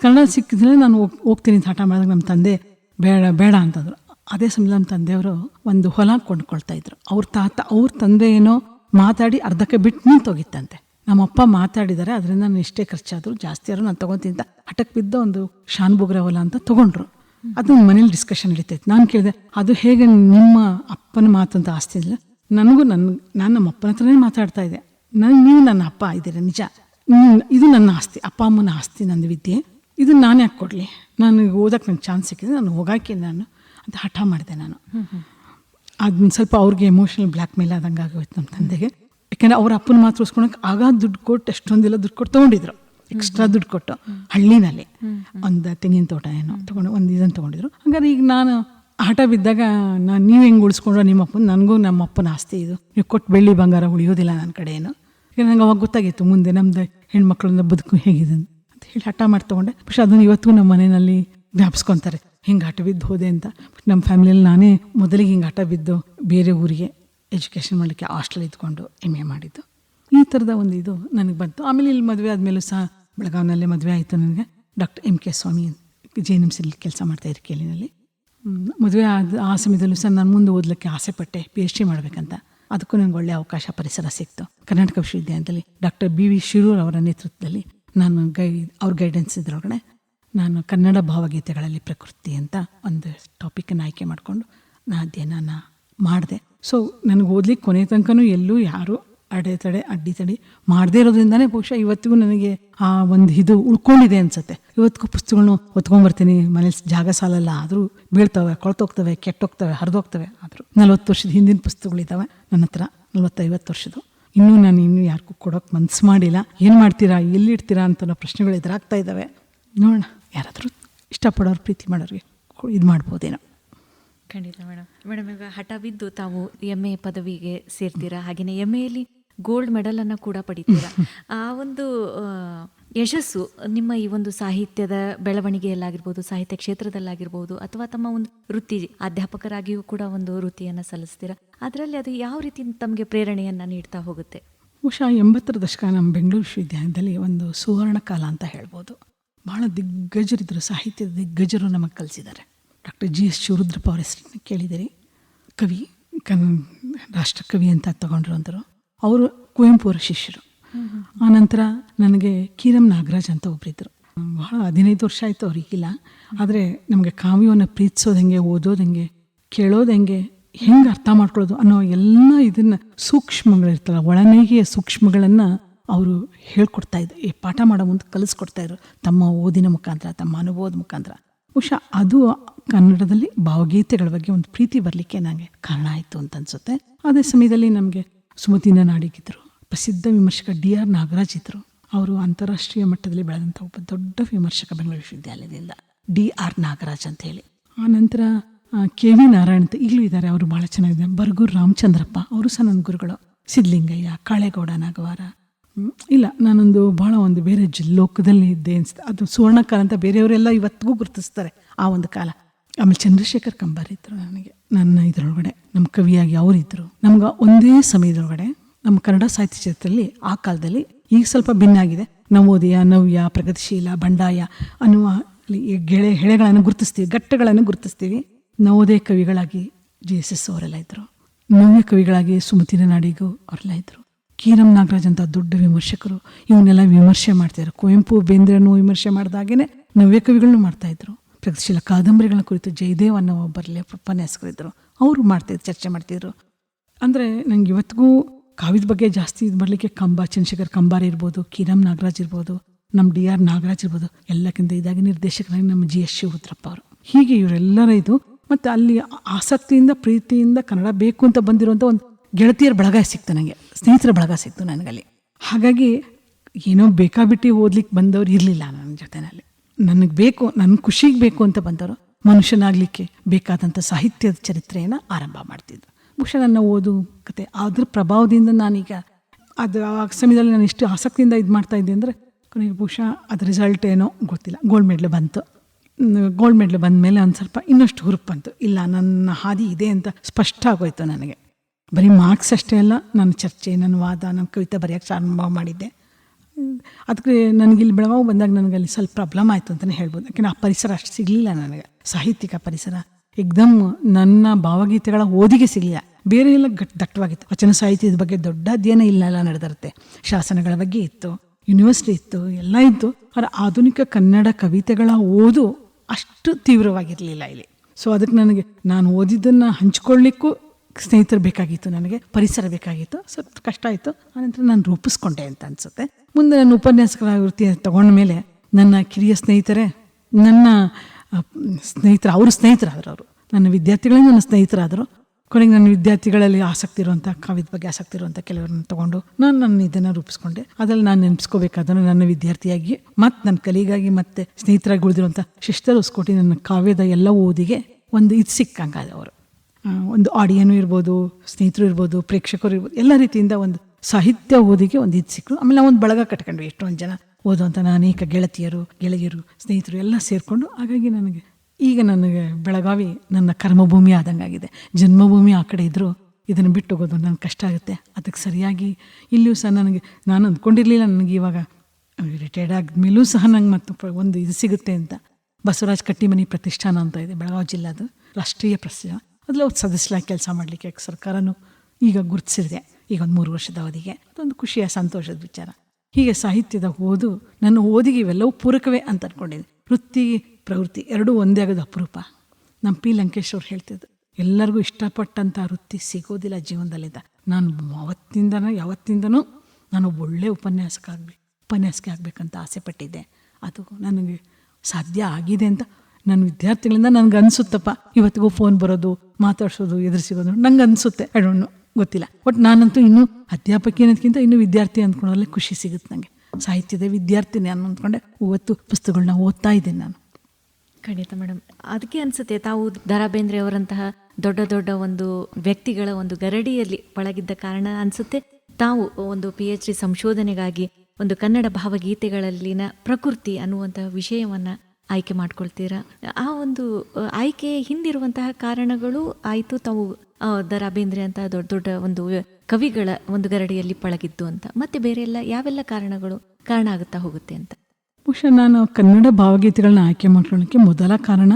Speaker 2: ಕನ್ನಡ ಸಿಕ್ಕಿದ್ರೆ ನಾನು ಹೋಗ್, ಹೋಗ್ತೀನಿ ಅಂತ ಹಠ ಮಾಡಿದಾಗ ನಮ್ಮ ತಂದೆ, ಬೇಡ ಬೇಡ ಅಂತಂದರು. ಅದೇ ಸಮಯದಲ್ಲಿ ನಮ್ಮ ತಂದೆಯವರು ಒಂದು ಹೊಲ ಕೊಂಡ್ಕೊಳ್ತಾ ಇದ್ರು. ಅವ್ರ ತಾತ, ಅವ್ರ ತಂದೆ ಏನೋ ಮಾತಾಡಿ ಅರ್ಧಕ್ಕೆ ಬಿಟ್ಟು ನಿಂತೋಗಿತ್ತಂತೆ ನಮ್ಮಪ್ಪ ಮಾತಾಡಿದ್ದಾರೆ ಅದರಿಂದ ನಾನು ಎಷ್ಟೇ ಖರ್ಚಾದರೂ ಜಾಸ್ತಿ ಆದರೂ ನಾನು ತೊಗೊತೀನಿ ಅಂತ ಹಠಕ್ಕೆ ಬಿದ್ದ ಒಂದು ಶಾನ್ಬುಗ್ರ ಹೊಲ ಅಂತ ತೊಗೊಂಡ್ರು. ಅದು ಮನೇಲಿ ಡಿಸ್ಕಷನ್ ನಡೀತೈತೆ. ನಾನು ಕೇಳಿದೆ, ಅದು ಹೇಗೆ ನಿಮ್ಮ ಅಪ್ಪನ ಮಾತಂತ ಆಸ್ತಿ ಇಲ್ಲ. ನನಗೂ ನನ್ನ ನಾನು ನಮ್ಮ ಅಪ್ಪನ ಹತ್ರನೇ ಮಾತಾಡ್ತಾ ಇದ್ದೆ. ನಾನು, ನೀವು ನನ್ನ ಅಪ್ಪ ಇದ್ದೀರ, ನಿಜ? ಇದು ನನ್ನ ಆಸ್ತಿ, ಅಪ್ಪ ಅಮ್ಮನ ಆಸ್ತಿ ನನ್ನ ವಿದ್ಯೆ. ಇದು ನಾನು ಯಾಕೆ ಕೊಡಲಿ? ನನಗೆ ಓದಕ್ಕೆ ನಂಗೆ ಚಾನ್ಸ್ ಸಿಕ್ಕಿದೆ ನಾನು ಹೋಗಾಕಿ ನಾನು ಅಂತ ಹಠ ಮಾಡಿದೆ ನಾನು. ಅದನ್ನ ಸ್ವಲ್ಪ ಅವ್ರಿಗೆ ಎಮೋಷನಲ್ ಬ್ಲ್ಯಾಕ್ ಮೇಲ್ ಆದಂಗೆ ಆಗೋಯ್ತು ನಮ್ಮ ತಂದೆಗೆ. ಯಾಕೆಂದರೆ ಅವ್ರ ಅಪ್ಪನ ಮಾತು ಉಳಿಸ್ಕೊಳಕ್ಕೆ ಆಗ ದುಡ್ಡು ಕೊಟ್ಟು ಎಷ್ಟೊಂದಿಲ್ಲ ದುಡ್ಡು ಕೊಟ್ಟು ತೊಗೊಂಡಿದ್ರು. ಎಕ್ಸ್ಟ್ರಾ ದುಡ್ಡು ಕೊಟ್ಟು ಹಳ್ಳಿನಲ್ಲಿ ಒಂದು ತೆಂಗಿನ ತೋಟ ಏನೋ ತೊಗೊಂಡು ಒಂದು ಇದನ್ನು ತೊಗೊಂಡಿದ್ರು. ಹಾಗಾದ್ರೆ ಈಗ ನಾನು ಆಟ ಬಿದ್ದಾಗ ನಾನು ನೀವು ಹೆಂಗೆ ಉಳಿಸ್ಕೊಂಡ್ರೆ ನಿಮ್ಮ ಅಪ್ಪನ, ನನಗೂ ನಮ್ಮ ಅಪ್ಪನ ಆಸ್ತಿ ಇದು. ನೀವು ಕೊಟ್ಟು ಬೆಳ್ಳಿ ಬಂಗಾರ ಉಳಿಯೋದಿಲ್ಲ ನನ್ನ ಕಡೆ ಏನು. ಈಗ ನಂಗೆ ಅವಾಗ ಗೊತ್ತಾಗಿತ್ತು ಮುಂದೆ ನಮ್ದು ಹೆಣ್ಮಕ್ಳನ್ನ ಬದುಕು ಹೇಗಿದೆ ಅಂತ. ಹೇಳಿ ಹಠ ಮಾಡಿ ತಗೊಂಡೆ. ಪಕ್ಷೆ ಅದನ್ನು ಇವತ್ತು ನಮ್ಮ ಮನೆಯಲ್ಲಿ ಜ್ಞಾಪಿಸ್ಕೊತಾರೆ. ಹಿಂಗೆ ಆಟ ಬಿದ್ದು ಹೋದೆ ಅಂತ. ಬಟ್ ನಮ್ಮ ಫ್ಯಾಮಿಲಿಯಲ್ಲಿ ನಾನೇ ಮೊದಲಿಗೆ ಹಿಂಗೆ ಆಟ ಬಿದ್ದು ಬೇರೆ ಊರಿಗೆ ಎಜುಕೇಷನ್ ಮಾಡಲಿಕ್ಕೆ ಹಾಸ್ಟೆಲ್ ಇದ್ಕೊಂಡು ಎಂ ಎ ಮಾಡಿದ್ದು. ಈ ಥರದ ಒಂದು ಇದು ನನಗೆ ಬಂತು. ಆಮೇಲೆ ಇಲ್ಲಿ ಮದುವೆ ಆದ್ಮೇಲೆ ಸಹ ಬೆಳಗಾವಿನಲ್ಲೇ ಮದುವೆ ಆಯಿತು ನನಗೆ. Doctor M K Swami J N M ಸಿಲಿ ಕೆಲಸ ಮಾಡ್ತಾಯಿದ್ರು ಕೇಳಿನಲ್ಲಿ ಮದುವೆ ಆದ ಆ ಸಮಯದಲ್ಲೂ ಸಹ ನಾನು ಮುಂದೆ ಓದಲಿಕ್ಕೆ ಆಸೆ ಪಟ್ಟೆ ಪಿ ಎಚ್ ಡಿ ಮಾಡಬೇಕಂತ. ಅದಕ್ಕೂ ನನಗೆ ಒಳ್ಳೆಯ ಅವಕಾಶ, ಪರಿಸರ ಸಿಕ್ತು. ಕರ್ನಾಟಕ ವಿಶ್ವವಿದ್ಯಾಲಯದಲ್ಲಿ ಡಾಕ್ಟರ್ ಬಿ ವಿ ಶಿರೂರ್ ಅವರ ನೇತೃತ್ವದಲ್ಲಿ ನಾನು ಗೈ, ಅವ್ರ ಗೈಡೆನ್ಸ್ ಇದ್ರೊಳಗಡೆ ನಾನು ಕನ್ನಡ ಭಾವಗೀತೆಗಳಲ್ಲಿ ಪ್ರಕೃತಿ ಅಂತ ಒಂದು ಟಾಪಿಕನ್ನು ಆಯ್ಕೆ ಮಾಡಿಕೊಂಡು ನಾ ಅಧ್ಯಯನ ಮಾಡಿದೆ. ಸೊ ನನಗೆ ಓದ್ಲಿಕ್ಕೆ ಕೊನೆ ತನಕನೂ ಎಲ್ಲೂ ಯಾರೂ ಅಡೆತಡೆ ಅಡ್ಡಿ ತಡೆ ಮಾಡದೇ ಇರೋದ್ರಿಂದನೇ ಬಹುಶಃ ಇವತ್ತಿಗೂ ನನಗೆ ಆ ಒಂದು ಇದು ಉಳ್ಕೊಂಡಿದೆ ಅನ್ಸುತ್ತೆ. ಇವತ್ತಿಗೂ ಪುಸ್ತಕಗಳನ್ನು ಹೊತ್ಕೊಂಡ್ಬರ್ತೀನಿ ಮನೇಲಿ ಜಾಗ ಸಾಲಲ್ಲ, ಆದರೂ ಬೀಳ್ತವೆ, ಕೊಳ್ತೋಗ್ತವೆ, ಕೆಟ್ಟೋಗ್ತವೆ, ಹರಿದೋಗ್ತವೆ, ಆದರೂ. ನಲ್ವತ್ತು ವರ್ಷದ ಹಿಂದಿನ ಪುಸ್ತಕಗಳಿದ್ದಾವೆ ನನ್ನ ಹತ್ರ, ನಲ್ವತ್ತೈವತ್ತು ವರ್ಷದ್ದು. ಇನ್ನೂ ನಾನು ಇನ್ನೂ ಯಾರಿಗೂ ಕೊಡೋಕೆ ಮನ್ಸು ಮಾಡಿಲ್ಲ. ಏನು ಮಾಡ್ತೀರಾ ಎಲ್ಲಿಡ್ತೀರಾ ಅಂತ ಅನ್ನೋ ಪ್ರಶ್ನೆಗಳು ಎದುರಾಗ್ತಾ ಇದ್ದಾವೆ ನೋಡೋಣ, ಯಾರಾದರೂ ಇಷ್ಟಪಡೋರು, ಪ್ರೀತಿ ಮಾಡೋರಿಗೆ ಇದು ಮಾಡ್ಬೋದೇನೋ.
Speaker 1: ಖಂಡಿತ ಮೇಡಮ್ ಮೇಡಮ್ ಈಗ ಹಠ ಬಿದ್ದು ತಾವು ಎಂ ಎ ಪದವಿಗೆ ಸೇರ್ತೀರಾ? ಹಾಗೆಯೇ ಎಂ ಎಲ್ಲಿ ಗೋಲ್ಡ್ ಮೆಡಲ್ ಅನ್ನ ಕೂಡ ಪಡಿತೀರಾ. ಆ ಒಂದು ಯಶಸ್ಸು ನಿಮ್ಮ ಈ ಒಂದು ಸಾಹಿತ್ಯದ ಬೆಳವಣಿಗೆಯಲ್ಲಾಗಿರ್ಬೋದು, ಸಾಹಿತ್ಯ ಕ್ಷೇತ್ರದಲ್ಲಾಗಿರ್ಬೋದು ಅಥವಾ ತಮ್ಮ ಒಂದು ವೃತ್ತಿ ಅಧ್ಯಾಪಕರಾಗಿಯೂ ಕೂಡ ಒಂದು ವೃತ್ತಿಯನ್ನು ಸಲ್ಲಿಸ್ತೀರ. ಅದರಲ್ಲಿ ಅದು ಯಾವ ರೀತಿ ತಮಗೆ ಪ್ರೇರಣೆಯನ್ನ ನೀಡ್ತಾ ಹೋಗುತ್ತೆ?
Speaker 2: ಬಹುಶಃ ಎಂಬತ್ತರ ದಶಕ ನಮ್ಮ ಬೆಂಗಳೂರು ವಿಶ್ವವಿದ್ಯಾಲಯದಲ್ಲಿ ಒಂದು ಸುವರ್ಣ ಕಾಲ ಅಂತ ಹೇಳ್ಬೋದು. ಬಹಳ ದಿಗ್ಗಜರಿದ್ದರು, ಸಾಹಿತ್ಯದ ದಿಗ್ಗಜರು ನಮಗೆ ಕಲಿಸಿದ್ದಾರೆ. ಡಾಕ್ಟರ್ ಜಿ ಎಸ್ ಶಿವರುದ್ರಪ್ಪ ಅವರ ಹೆಸರನ್ನು ಕೇಳಿದಿರಿ ಕವಿ, ಕನ್, ರಾಷ್ಟ್ರಕವಿ ಅಂತ ತಗೊಂಡಿರುವಂಥರು ಅವರು ಕುವೆಂಪು ಅವರ ಶಿಷ್ಯರು. ಆನಂತರ ನನಗೆ ಕೀರಂ ನಾಗರಾಜ್ ಅಂತ ಒಬ್ಬರಿದ್ದರು ಬಹಳ ಹದಿನೈದು ವರ್ಷ ಆಯಿತು ಅವ್ರಿಗಿಲ್ಲ. ಆದರೆ ನಮಗೆ ಕಾವ್ಯವನ್ನು ಪ್ರೀತಿಸೋದು ಹೆಂಗೆ ಓದೋದು ಹೆಂಗೆ ಕೇಳೋದು ಹೆಂಗೆ ಹೆಂಗೆ ಅರ್ಥ ಮಾಡ್ಕೊಳ್ಳೋದು ಅನ್ನೋ ಎಲ್ಲ ಇದನ್ನು ಸೂಕ್ಷ್ಮಗಳಿರ್ತಲ್ಲ ಒಳನೇಗಿಯ ಸೂಕ್ಷ್ಮಗಳನ್ನು ಅವರು ಹೇಳ್ಕೊಡ್ತಾ ಇದ್ರು. ಈ ಪಾಠ ಮಾಡೋ ಮುಂದೆ ಕಲಿಸ್ಕೊಡ್ತಾ ಇದ್ರು. ತಮ್ಮ ಓದಿನ ಮುಖಾಂತರ, ತಮ್ಮ ಅನುಭವದ ಮುಖಾಂತರ. ಬಹುಶಃ ಅದು ಕನ್ನಡದಲ್ಲಿ ಭಾವಗೀತೆಗಳ ಬಗ್ಗೆ ಒಂದು ಪ್ರೀತಿ ಬರಲಿಕ್ಕೆ ನನಗೆ ಕಾರಣ ಆಯಿತು ಅಂತ ಅನ್ಸುತ್ತೆ. ಅದೇ ಸಮಯದಲ್ಲಿ ನಮಗೆ ಸುಮತಿನ ನಾಡಿಗಿದ್ರು, ಪ್ರಸಿದ್ಧ ವಿಮರ್ಶಕ ಡಿ ಆರ್ ನಾಗರಾಜ್ ಇದ್ದರು ಅವರು ಅಂತಾರಾಷ್ಟ್ರೀಯ ಮಟ್ಟದಲ್ಲಿ ಬೆಳೆದಂಥ ಒಬ್ಬ ದೊಡ್ಡ ವಿಮರ್ಶಕ ಬೆಂಗಳೂರು ವಿಶ್ವವಿದ್ಯಾಲಯದಿಂದ ಡಿ ಆರ್ ನಾಗರಾಜ್ ಅಂತ ಹೇಳಿ. ಆ ನಂತರ ಕೆ ವಿ ನಾರಾಯಣ್ ಅಂತ ಈಗಲೂ ಇದ್ದಾರೆ, ಅವರು ಭಾಳ ಚೆನ್ನಾಗಿದ್ದಾರೆ. ಬರ್ಗೂರು ರಾಮಚಂದ್ರಪ್ಪ, ಅವರು ಸಹ ನನ್ನ ಗುರುಗಳು. ಸಿದ್ಲಿಂಗಯ್ಯ ಕಾಳೇಗೌಡ, ನಾಗವಾರ. ಇಲ್ಲ, ನಾನೊಂದು ಭಾಳ ಒಂದು ಬೇರೆ ಜಿ, ಲೋಕದಲ್ಲಿ ಇದ್ದೆ ಅನಿಸ್ತು, ಅದು ಸುವರ್ಣಕಾಲ ಅಂತ ಬೇರೆಯವರೆಲ್ಲ ಇವತ್ತಿಗೂ ಗುರುತಿಸ್ತಾರೆ, ಆ ಒಂದು ಕಾಲ. ಆಮೇಲೆ ಚಂದ್ರಶೇಖರ್ ಕಂಬಾರ್ ಇದ್ದರು ನನಗೆ. ನನ್ನ ಇದರೊಳಗಡೆ, ನಮ್ಮ ಕವಿಯಾಗಿ ಅವರಿದ್ದರು ನಮ್ಗೆ ಒಂದೇ ಸಮಯದೊಳಗಡೆ ನಮ್ಮ ಕನ್ನಡ ಸಾಹಿತ್ಯ ಕ್ಷೇತ್ರದಲ್ಲಿ ಆ ಕಾಲದಲ್ಲಿ ಈಗ ಸ್ವಲ್ಪ ಭಿನ್ನ ಆಗಿದೆ. ನವೋದಯ, ನವ್ಯ, ಪ್ರಗತಿಶೀಲ, ಬಂಡಾಯ ಅನ್ನುವ ಗೆಳೆ ಹೆಳೆಗಳನ್ನು ಗುರುತಿಸ್ತೀವಿ, ಘಟ್ಟಗಳನ್ನು ಗುರುತಿಸ್ತೀವಿ. ನವೋದಯ ಕವಿಗಳಾಗಿ ಜಿ ಎಸ್ ಎಸ್ ಅವರೆಲ್ಲ ಇದ್ದರು ನವ್ಯ ಕವಿಗಳಾಗಿ ಸುಮತಿನ ನಾಡಿಗೂ ಅವರೆಲ್ಲ ಇದ್ದರು ಕೀರಂ ನಾಗರಾಜ್ ಅಂತ ದೊಡ್ಡ ವಿಮರ್ಶಕರು, ಇವನ್ನೆಲ್ಲ ವಿಮರ್ಶೆ ಮಾಡ್ತಾಯಿದ್ರು ಕುವೆಂಪು, ಬೇಂದ್ರನ್ನು ವಿಮರ್ಶೆ ಮಾಡಿದಾಗೇನೆ ನವ್ಯ ಕವಿಗಳನ್ನು ಮಾಡ್ತಾಯಿದ್ರು ಪ್ರಗತಿಶೀಲ ಕಾದಂಬರಿಗಳ ಕುರಿತು ಜಯದೇವ್ ಅನ್ನೋ ಒಬ್ಬರಲ್ಲಿ ಉಪನ್ಯಾಸಕರಿದ್ದರು. ಅವರು ಮಾಡ್ತಿದ್ರು, ಚರ್ಚೆ ಮಾಡ್ತಿದ್ರು. ಅಂದರೆ ನನಗೆ ಇವತ್ತಿಗೂ ಕಾವ್ಯದ ಬಗ್ಗೆ ಜಾಸ್ತಿ ಇದು ಮಾಡಲಿಕ್ಕೆ ಕಂಬ, ಚಂದ್ರಶೇಖರ್ ಕಂಬಾರ ಇರ್ಬೋದು ಕಿರಮ್ ನಾಗರಾಜ್ ಇರ್ಬೋದು ನಮ್ಮ ಡಿ ಆರ್ ನಾಗರಾಜ್ ಇರ್ಬೋದು, ಎಲ್ಲಕ್ಕಿಂತ ಇದಾಗಿ ನಿರ್ದೇಶಕರಾಗಿ ನಮ್ಮ ಜಿ ಎಸ್ ಶಿವರುದ್ರಪ್ಪ ಅವರು. ಹೀಗೆ ಇವರೆಲ್ಲರ ಇದು, ಮತ್ತು ಅಲ್ಲಿ ಆಸಕ್ತಿಯಿಂದ, ಪ್ರೀತಿಯಿಂದ ಕನ್ನಡ ಬೇಕು ಅಂತ ಬಂದಿರುವಂಥ ಒಂದು ಗೆಳತಿಯರ ಬಳಗ ಸಿಕ್ತು ನನಗೆ ಸ್ನೇಹಿತರ ಬಳಗ ಸಿಕ್ತು ನನಗಲ್ಲಿ. ಹಾಗಾಗಿ ಏನೋ ಬೇಕಾಬಿಟ್ಟು ಓದ್ಲಿಕ್ಕೆ ಬಂದವ್ರು ಇರಲಿಲ್ಲ ನನ್ನ ಜೊತೆನಲ್ಲಿ. ನನಗೆ ಬೇಕು ನನ್ನ ಖುಷಿಗೆ ಬೇಕು ಅಂತ ಬಂದರು ಮನುಷ್ಯನಾಗಲಿಕ್ಕೆ ಬೇಕಾದಂಥ ಸಾಹಿತ್ಯದ ಚರಿತ್ರೆಯನ್ನು ಆರಂಭ ಮಾಡ್ತಿದ್ದರು ಬಹುಶಃ ನನ್ನ ಓದು ಕತೆ ಅದ್ರ ಪ್ರಭಾವದಿಂದ ನಾನೀಗ ಅದು ಆ ಸಮಯದಲ್ಲಿ ನಾನು ಎಷ್ಟು ಆಸಕ್ತಿಯಿಂದ ಇದು ಮಾಡ್ತಾ ಇದ್ದೆ ಅಂದರೆ ಕೊನೆಗೆ ಬಹುಶಃ ಅದು ರಿಸಲ್ಟ್ ಏನೋ ಗೊತ್ತಿಲ್ಲ. ಗೋಲ್ಡ್ ಮೆಡ್ಲ್ ಬಂತು. ಗೋಲ್ಡ್ ಮೆಡ್ಲ್ ಬಂದ ಮೇಲೆ ಒಂದು ಸ್ವಲ್ಪ ಇನ್ನಷ್ಟು ಹುರುಪು ಬಂತು ಇಲ್ಲ, ನನ್ನ ಹಾದಿ ಇದೆ ಅಂತ ಸ್ಪಷ್ಟ ಆಗೋಯ್ತು ನನಗೆ. ಬರೀ ಮಾರ್ಕ್ಸ್ ಅಷ್ಟೇ ಅಲ್ಲ, ನನ್ನ ಚರ್ಚೆ, ನನ್ನ ವಾದ, ನನ್ನ ಕವಿತೆ ಬರೆಯೋಕ್ಕೆ ಆರಂಭ ಮಾಡಿದ್ದೆ. ಅದಕ್ಕೆ ನನಗೆ ಇಲ್ಲಿ ಬೆಳಗಾವ್ ಬಂದಾಗ ನನಗೆ ಅಲ್ಲಿ ಸ್ವಲ್ಪ ಪ್ರಾಬ್ಲಮ್ ಆಯಿತು ಅಂತಲೇ ಹೇಳ್ಬೋದು. ಯಾಕೆಂದರೆ ಆ ಪರಿಸರ ಅಷ್ಟು ಸಿಗಲಿಲ್ಲ ನನಗೆ. ಸಾಹಿತ್ಯಿಕ ಪರಿಸರ ಎಕ್ದಮ್ ನನ್ನ ಭಾವಗೀತೆಗಳ ಓದಿಗೆ ಸಿಗಲಿಲ್ಲ. ಬೇರೆ ಎಲ್ಲ ಗಟ್ ದಟ್ಟವಾಗಿತ್ತು. ವಚನ ಸಾಹಿತ್ಯದ ಬಗ್ಗೆ ದೊಡ್ಡ ಅಧ್ಯಯನ ಇಲ್ಲೆಲ್ಲ ನಡೆದಿರುತ್ತೆ. ಶಾಸನಗಳ ಬಗ್ಗೆ ಇತ್ತು ಯೂನಿವರ್ಸಿಟಿ ಇತ್ತು, ಎಲ್ಲ ಇತ್ತು. ಆದರೆ ಆಧುನಿಕ ಕನ್ನಡ ಕವಿತೆಗಳ ಓದು ಅಷ್ಟು ತೀವ್ರವಾಗಿರಲಿಲ್ಲ ಇಲ್ಲಿ. ಸೊ ಅದಕ್ಕೆ ನನಗೆ, ನಾನು ಓದಿದ್ದನ್ನು ಹಂಚ್ಕೊಳ್ಳಿಕ್ಕೂ ಸ್ನೇಹಿತರು ಬೇಕಾಗಿತ್ತು ನನಗೆ, ಪರಿಸರ ಬೇಕಾಗಿತ್ತು. ಸ್ವಲ್ಪ ಕಷ್ಟ ಆಯಿತು. ಆನಂತರ ನಾನು ರೂಪಿಸ್ಕೊಂಡೆ ಅಂತ ಅನಿಸುತ್ತೆ. ಮುಂದೆ ನನ್ನ ಉಪನ್ಯಾಸಕರ ವೃತ್ತಿ ತಗೊಂಡ ಮೇಲೆ ನನ್ನ ಕಿರಿಯ ಸ್ನೇಹಿತರೇ, ನನ್ನ ಸ್ನೇಹಿತರ, ಅವರು ಸ್ನೇಹಿತರಾದರು ಅವರು ನನ್ನ ವಿದ್ಯಾರ್ಥಿಗಳೇ ನನ್ನ ಸ್ನೇಹಿತರಾದರು. ಕೊನೆಗೆ ನನ್ನ ವಿದ್ಯಾರ್ಥಿಗಳಲ್ಲಿ ಆಸಕ್ತಿ ಇರುವಂಥ, ಕಾವ್ಯದ ಬಗ್ಗೆ ಆಸಕ್ತಿ ಇರುವಂಥ ಕೆಲವರನ್ನು ತಗೊಂಡು ನಾನು ನನ್ನ ಇದನ್ನು ರೂಪಿಸ್ಕೊಂಡೆ. ಅದರಲ್ಲಿ ನಾನು ನೆನಪಿಸ್ಕೋಬೇಕಾದ್ರೆ ನನ್ನ ವಿದ್ಯಾರ್ಥಿಯಾಗಿ ಮತ್ತು ನನ್ನ ಕಲಿಗಾಗಿ ಮತ್ತು ಸ್ನೇಹಿತರಾಗಿ ಉಳಿದಿರುವಂಥ ಶಿಷ್ಟರು ಸ್ಕೋಟಿ ನನ್ನ ಕಾವ್ಯದ ಎಲ್ಲ ಓದಿಗೆ ಒಂದು ಇದು ಸಿಕ್ಕಂಗಾದ ಅವರು ಒಂದು ಆಡಿಯನು ಇರ್ಬೋದು, ಸ್ನೇಹಿತರು ಇರ್ಬೋದು, ಪ್ರೇಕ್ಷಕರು ಇರ್ಬೋದು, ಎಲ್ಲ ರೀತಿಯಿಂದ ಒಂದು ಸಾಹಿತ್ಯ ಓದಿಗೆ ಒಂದು ಇದು ಸಿಕ್ಕರು ಆಮೇಲೆ ಒಂದು ಬಳಗ ಕಟ್ಕೊಂಡ್ವಿ, ಎಷ್ಟೊಂದು ಜನ ಓದುವಂಥ ಅನೇಕ ಗೆಳತಿಯರು, ಗೆಳೆಯರು, ಸ್ನೇಹಿತರು ಎಲ್ಲ ಸೇರಿಕೊಂಡು ಹಾಗಾಗಿ ನನಗೆ ಈಗ ನನಗೆ ಬೆಳಗಾವಿ ನನ್ನ ಕರ್ಮಭೂಮಿ ಆದಂಗಾಗಿದೆ. ಜನ್ಮಭೂಮಿ ಆ ಕಡೆ ಇದ್ದರೂ ಇದನ್ನು ಬಿಟ್ಟು ಹೋಗೋದು ನನಗೆ ಕಷ್ಟ ಆಗುತ್ತೆ. ಅದಕ್ಕೆ ಸರಿಯಾಗಿ ಇಲ್ಲಿಯೂ ಸಹ ನನಗೆ, ನಾನು ಅಂದ್ಕೊಂಡಿರಲಿಲ್ಲ ನನಗೆ ಇವಾಗ ರಿಟೈರ್ಡ್ ಆದ್ಮೇಲೂ ಸಹ ನಂಗೆ ಮತ್ತು ಒಂದು ಇದು ಸಿಗುತ್ತೆ ಅಂತ. ಬಸವರಾಜ್ ಕಟ್ಟಿಮನಿ ಪ್ರತಿಷ್ಠಾನ ಅಂತ ಇದೆ, ಬೆಳಗಾವಿ ಜಿಲ್ಲಾದು ರಾಷ್ಟ್ರೀಯ ಪ್ರಸಿದ್ಧ. ಅದರಲ್ಲಿ ಅವ್ರು ಸದಸ್ಯರಾಗಿ ಕೆಲಸ ಮಾಡಲಿಕ್ಕೆ ಸರ್ಕಾರನೂ ಈಗ ಗುರುತಿಸಿದೆ ಈಗ ಒಂದು ಮೂರು ವರ್ಷದ ಅವಧಿಗೆ. ಅದೊಂದು ಖುಷಿಯ, ಸಂತೋಷದ ವಿಚಾರ. ಹೀಗೆ ಸಾಹಿತ್ಯದ ಓದು, ನನ್ನ ಓದಿಗೆ ಇವೆಲ್ಲವೂ ಪೂರಕವೇ ಅಂತ ಅಂದ್ಕೊಂಡಿದ್ದೆ ವೃತ್ತಿ, ಪ್ರವೃತ್ತಿ ಎರಡೂ ಒಂದೇ ಆಗೋದು ಅಪರೂಪ. ನಮ್ಮ ಪಿ. ಲಂಕೇಶ್ ಅವ್ರು ಹೇಳ್ತಿದ್ರು, ಎಲ್ಲರಿಗೂ ಇಷ್ಟಪಟ್ಟಂಥ ವೃತ್ತಿ ಸಿಗೋದಿಲ್ಲ ಜೀವನದಲ್ಲಿದ್ದ ನಾನು ಅವತ್ತಿಂದನೂ, ಯಾವತ್ತಿಂದನೂ ನಾನು ಒಳ್ಳೆ ಉಪನ್ಯಾಸಕ ಆಗಬೇಕು ಉಪನ್ಯಾಸಕ ಆಗಬೇಕಂತ ಆಸೆ ಪಟ್ಟಿದ್ದೆ. ಅದು ನನಗೆ ಸಾಧ್ಯ ಆಗಿದೆ ಅಂತ ನನ್ನ ವಿದ್ಯಾರ್ಥಿಗಳಿಂದ ನನಗೆ ಅನಿಸುತ್ತಪ್ಪ. ಇವತ್ತಿಗೂ ಫೋನ್ ಬರೋದು ಮಾತಾಡ್ಸೋದು ಎದುರಿಸಿಗೋದು ನಂಗೆ ಅನಿಸುತ್ತೆ. ಅಡೋಣ್ಣು ಗೊತ್ತಿಲ್ಲ. ಬಟ್ ನಾನಂತೂ ಇನ್ನೂ ಅಧ್ಯಾಪಕಿ ಅನ್ನೋದಕ್ಕಿಂತ ಇನ್ನೂ ವಿದ್ಯಾರ್ಥಿ ಅಂದ್ಕೊಳ್ಳೋಲ್ಲೇ ಖುಷಿ ಸಿಗುತ್ತೆ ನನಗೆ ಸಾಹಿತ್ಯದ ವಿದ್ಯಾರ್ಥಿನಿ ನಾನು ಅಂದ್ಕೊಂಡೆ ಇವತ್ತು ಪುಸ್ತಕಗಳನ್ನ ಓದ್ತಾ ಇದ್ದೀನಿ ನಾನು.
Speaker 1: ಖಂಡಿತ ಮೇಡಮ್ ಅದಕ್ಕೆ ಅನಿಸುತ್ತೆ, ತಾವು ದರಾ ಬೇಂದ್ರೆ ಅವರಂತಹ ದೊಡ್ಡ ದೊಡ್ಡ ಒಂದು ವ್ಯಕ್ತಿಗಳ ಒಂದು ಗರಡಿಯಲ್ಲಿ ಒಳಗಿದ್ದ ಕಾರಣ ಅನಿಸುತ್ತೆ. ತಾವು ಒಂದು ಪಿ ಎಚ್ ಡಿ ಸಂಶೋಧನೆಗಾಗಿ ಒಂದು ಕನ್ನಡ ಭಾವಗೀತೆಗಳಲ್ಲಿನ ಪ್ರಕೃತಿ ಅನ್ನುವಂತಹ ವಿಷಯವನ್ನ ಆಯ್ಕೆ ಮಾಡ್ಕೊಳ್ತೀರಾ? ಆ ಒಂದು ಆಯ್ಕೆ ಹಿಂದಿರುವಂತಹ ಕಾರಣಗಳು ಆಯಿತು, ತಾವು ದ ರಾಬೇಂದ್ರೆ ಅಂತ ದೊಡ್ಡ ದೊಡ್ಡ ಒಂದು ಕವಿಗಳ ಒಂದು ಗರಡಿಯಲ್ಲಿ ಪಳಗಿದ್ದು ಅಂತ. ಮತ್ತೆ ಬೇರೆ ಎಲ್ಲ ಯಾವೆಲ್ಲ ಕಾರಣಗಳು ಕಾರಣ ಆಗುತ್ತಾ ಹೋಗುತ್ತೆ ಅಂತ?
Speaker 2: ಬಹುಶಃ ನಾನು ಕನ್ನಡ ಭಾವಗೀತೆಗಳನ್ನ ಆಯ್ಕೆ ಮಾಡ್ಕೊಳ್ಳೋಕ್ಕೆ ಮೊದಲ ಕಾರಣ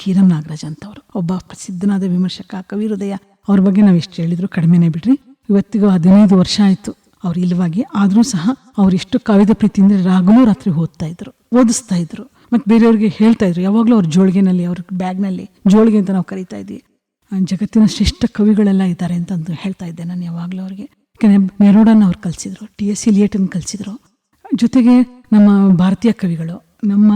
Speaker 2: ಕೀರಂ ನಾಗರಾಜ್ ಅಂತವರು. ಒಬ್ಬ ಪ್ರಸಿದ್ಧನಾದ ವಿಮರ್ಶಕ ಕವಿ ಹೃದಯ, ಅವ್ರ ಬಗ್ಗೆ ನಾವು ಎಷ್ಟು ಹೇಳಿದ್ರು ಕಡಿಮೆನೇ ಬಿಡ್ರಿ. ಇವತ್ತಿಗೂ ಹದಿನೈದು ವರ್ಷ ಆಯಿತು. ಅವ್ರು ಇಲ್ಲವಾಗಿ ಆದರೂ ಸಹ ಅವ್ರು ಎಷ್ಟು ಕವಿದ ಪ್ರೀತಿ ಅಂದರೆ ರಾಗಲೂ ರಾತ್ರಿ ಓದ್ತಾ ಇದ್ರು, ಓದಿಸ್ತಾ ಇದ್ರು. ಮತ್ತು ಬೇರೆಯವ್ರಿಗೆ ಹೇಳ್ತಾ ಇದ್ರು. ಯಾವಾಗಲೂ ಅವ್ರ ಜೋಳಿಗೆನಲ್ಲಿ, ಅವ್ರ ಬ್ಯಾಗ್ನಲ್ಲಿ ಜೋಳಿಗೆ ಅಂತ ನಾವು ಕರಿತಾ ಇದ್ವಿ. ಜಗತ್ತಿನ ಶ್ರೇಷ್ಠ ಕವಿಗಳೆಲ್ಲ ಇದ್ದಾರೆ ಅಂತಂದು ಹೇಳ್ತಾ ಇದ್ದೆ ನಾನು ಯಾವಾಗಲೂ ಅವ್ರಿಗೆ. ಯಾಕಂದರೆ ನೆರೋಡನ್ನ ಅವ್ರು ಕಲಿಸಿದ್ರು ಟಿ ಎಸ್ ಇಲಿಯಟನ್ ಕಲಿಸಿದ್ರು. ಜೊತೆಗೆ ನಮ್ಮ ಭಾರತೀಯ ಕವಿಗಳು, ನಮ್ಮ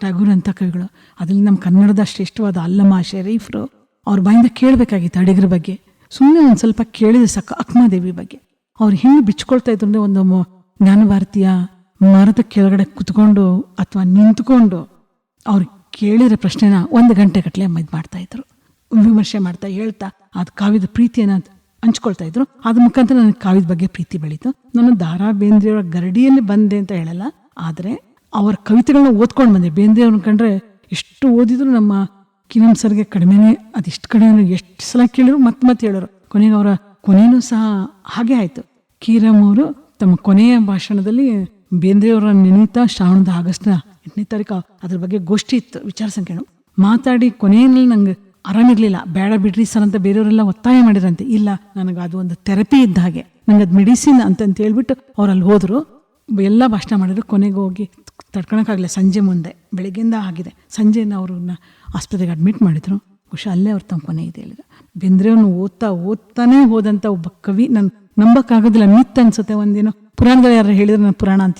Speaker 2: ಟ್ಯಾಗೂರ್ ಅಂತ ಕವಿಗಳು, ಅದರಲ್ಲಿ ನಮ್ಮ ಕನ್ನಡದ ಶ್ರೇಷ್ಠವಾದ ಅಲ್ಲಮ ಶರೀಫ್ರು, ಅವ್ರ ಬಾಯಿಂದ ಕೇಳಬೇಕಾಗಿತ್ತು ಅಡಿಗರ ಬಗ್ಗೆ. ಸುಮ್ಮನೆ ಒಂದು ಸ್ವಲ್ಪ ಕೇಳಿದ್ರೆ ಸಾಕು ಅಕ್ಮಾದೇವಿ ಬಗ್ಗೆ. ಅವ್ರು ಹೆಂಗೆ ಬಿಚ್ಕೊಳ್ತಾ ಇದ್ರು ಅಂದರೆ ಒಂದು ಜ್ಞಾನ ಭಾರತೀಯ ಮರದ ಕೆಳಗಡೆ ಕುತ್ಕೊಂಡು ಅಥವಾ ನಿಂತ್ಕೊಂಡು ಅವ್ರು ಕೇಳಿರೋ ಪ್ರಶ್ನೆನ ಒಂದು ಗಂಟೆ ಗಟ್ಟಲೆ ಮಾಡ್ತಾ ಇದ್ರು. ವಿಮರ್ಶೆ ಮಾಡ್ತಾ ಹೇಳ್ತಾ ಅದು ಕಾವ್ಯದ ಪ್ರೀತಿಯನ್ನು ಹಂಚ್ಕೊಳ್ತಾ ಇದ್ರು. ಅದ್ರ ಮುಖಾಂತರ ನನಗೆ ಕಾವ್ಯದ ಬಗ್ಗೆ ಪ್ರೀತಿ ಬೆಳೀತು. ನಾನು ದಾರಾ ಬೇಂದ್ರೆಯವರ ಗರಡಿಯಲ್ಲಿ ಬಂದೆ ಅಂತ ಹೇಳಲ್ಲ. ಆದರೆ ಅವರ ಕವಿತೆಗಳನ್ನ ಓದ್ಕೊಂಡು ಬಂದೆ. ಬೇಂದ್ರೆಯವ್ರನ್ನ ಕಂಡ್ರೆ ಎಷ್ಟು ಓದಿದ್ರು ನಮ್ಮ ಕಿರಣ್ ಸರ್ಗೆ ಕಡಿಮೆನೇ ಅದೆಷ್ಟು ಕಡಿಮೆ ಎಷ್ಟು ಸಲ ಕೇಳಿದ್ರು, ಮತ್ತೆ ಮತ್ತೆ ಹೇಳೋರು. ಕೊನೆಗೆ ಅವರ ಕೊನೆಯೂ ಸಹ ಹಾಗೆ ಆಯಿತು. ಕೀರಮ್ ಅವರು ತಮ್ಮ ಕೊನೆಯ ಭಾಷಣದಲ್ಲಿ ಬೇಂದ್ರೆಯವರ ನಿನೀತಾ ಶ್ರಾವಣದ ಆಗಸ್ಟ್ ಎಂಟನೇ ತಾರೀಕು ಅದ್ರ ಬಗ್ಗೆ ಗೋಷ್ಠಿ ಇತ್ತು, ವಿಚಾರ ಸಂಕಿರಣ. ಮಾತಾಡಿ ಕೊನೆಯಲ್ಲಿ ನಂಗೆ ಆರಾಮಿರ್ಲಿಲ್ಲ. ಬೇಡ ಬಿಡ್ರಿ ಸರ್ ಅಂತ ಬೇರೆಯವರೆಲ್ಲ ಒತ್ತಾಯ ಮಾಡಿದ್ರಂತೆ ಇಲ್ಲ, ನನಗೆ ಅದು ಒಂದು ಥೆರಪಿ ಇದ್ದ ಹಾಗೆ. ನಂಗೆ ಅದು ಮೆಡಿಸಿನ್ ಅಂತಂತ ಹೇಳ್ಬಿಟ್ಟು ಅವ್ರು ಅಲ್ಲಿ ಹೋದರು. ಎಲ್ಲ ಭಾಷಣ ಮಾಡಿದ್ರು. ಕೊನೆಗೆ ಹೋಗಿ ತಡ್ಕೊಳಕ್ಕಾಗಲಿಲ್ಲ. ಸಂಜೆ ಮುಂದೆ, ಬೆಳಗ್ಗೆಯಿಂದ ಆಗಿದೆ. ಸಂಜೆನ ಅವ್ರನ್ನ ಆಸ್ಪತ್ರೆಗೆ ಅಡ್ಮಿಟ್ ಮಾಡಿದ್ರು. ಬಹುಶಃ ಅಲ್ಲೇ ಅವ್ರ ತಮ್ಮ ಕೊನೆ ಇದೆ ಹೇಳಿದ್ರು. ಬೆಂದ್ರೆಯವನು ಓದ್ತಾ ಓದ್ತಾನೇ ಹೋದಂಥ ಒಬ್ಬ ಕವಿ. ನಾನು ನಂಬಕ್ಕಾಗೋದಿಲ್ಲ. ಮಿತ್ ಅನ್ಸುತ್ತೆ ಒಂದೇನೋ. ಪುರಾಣಗಳು ಯಾರು ಹೇಳಿದ್ರೆ ನಾನು ಪುರಾಣ ಅಂತ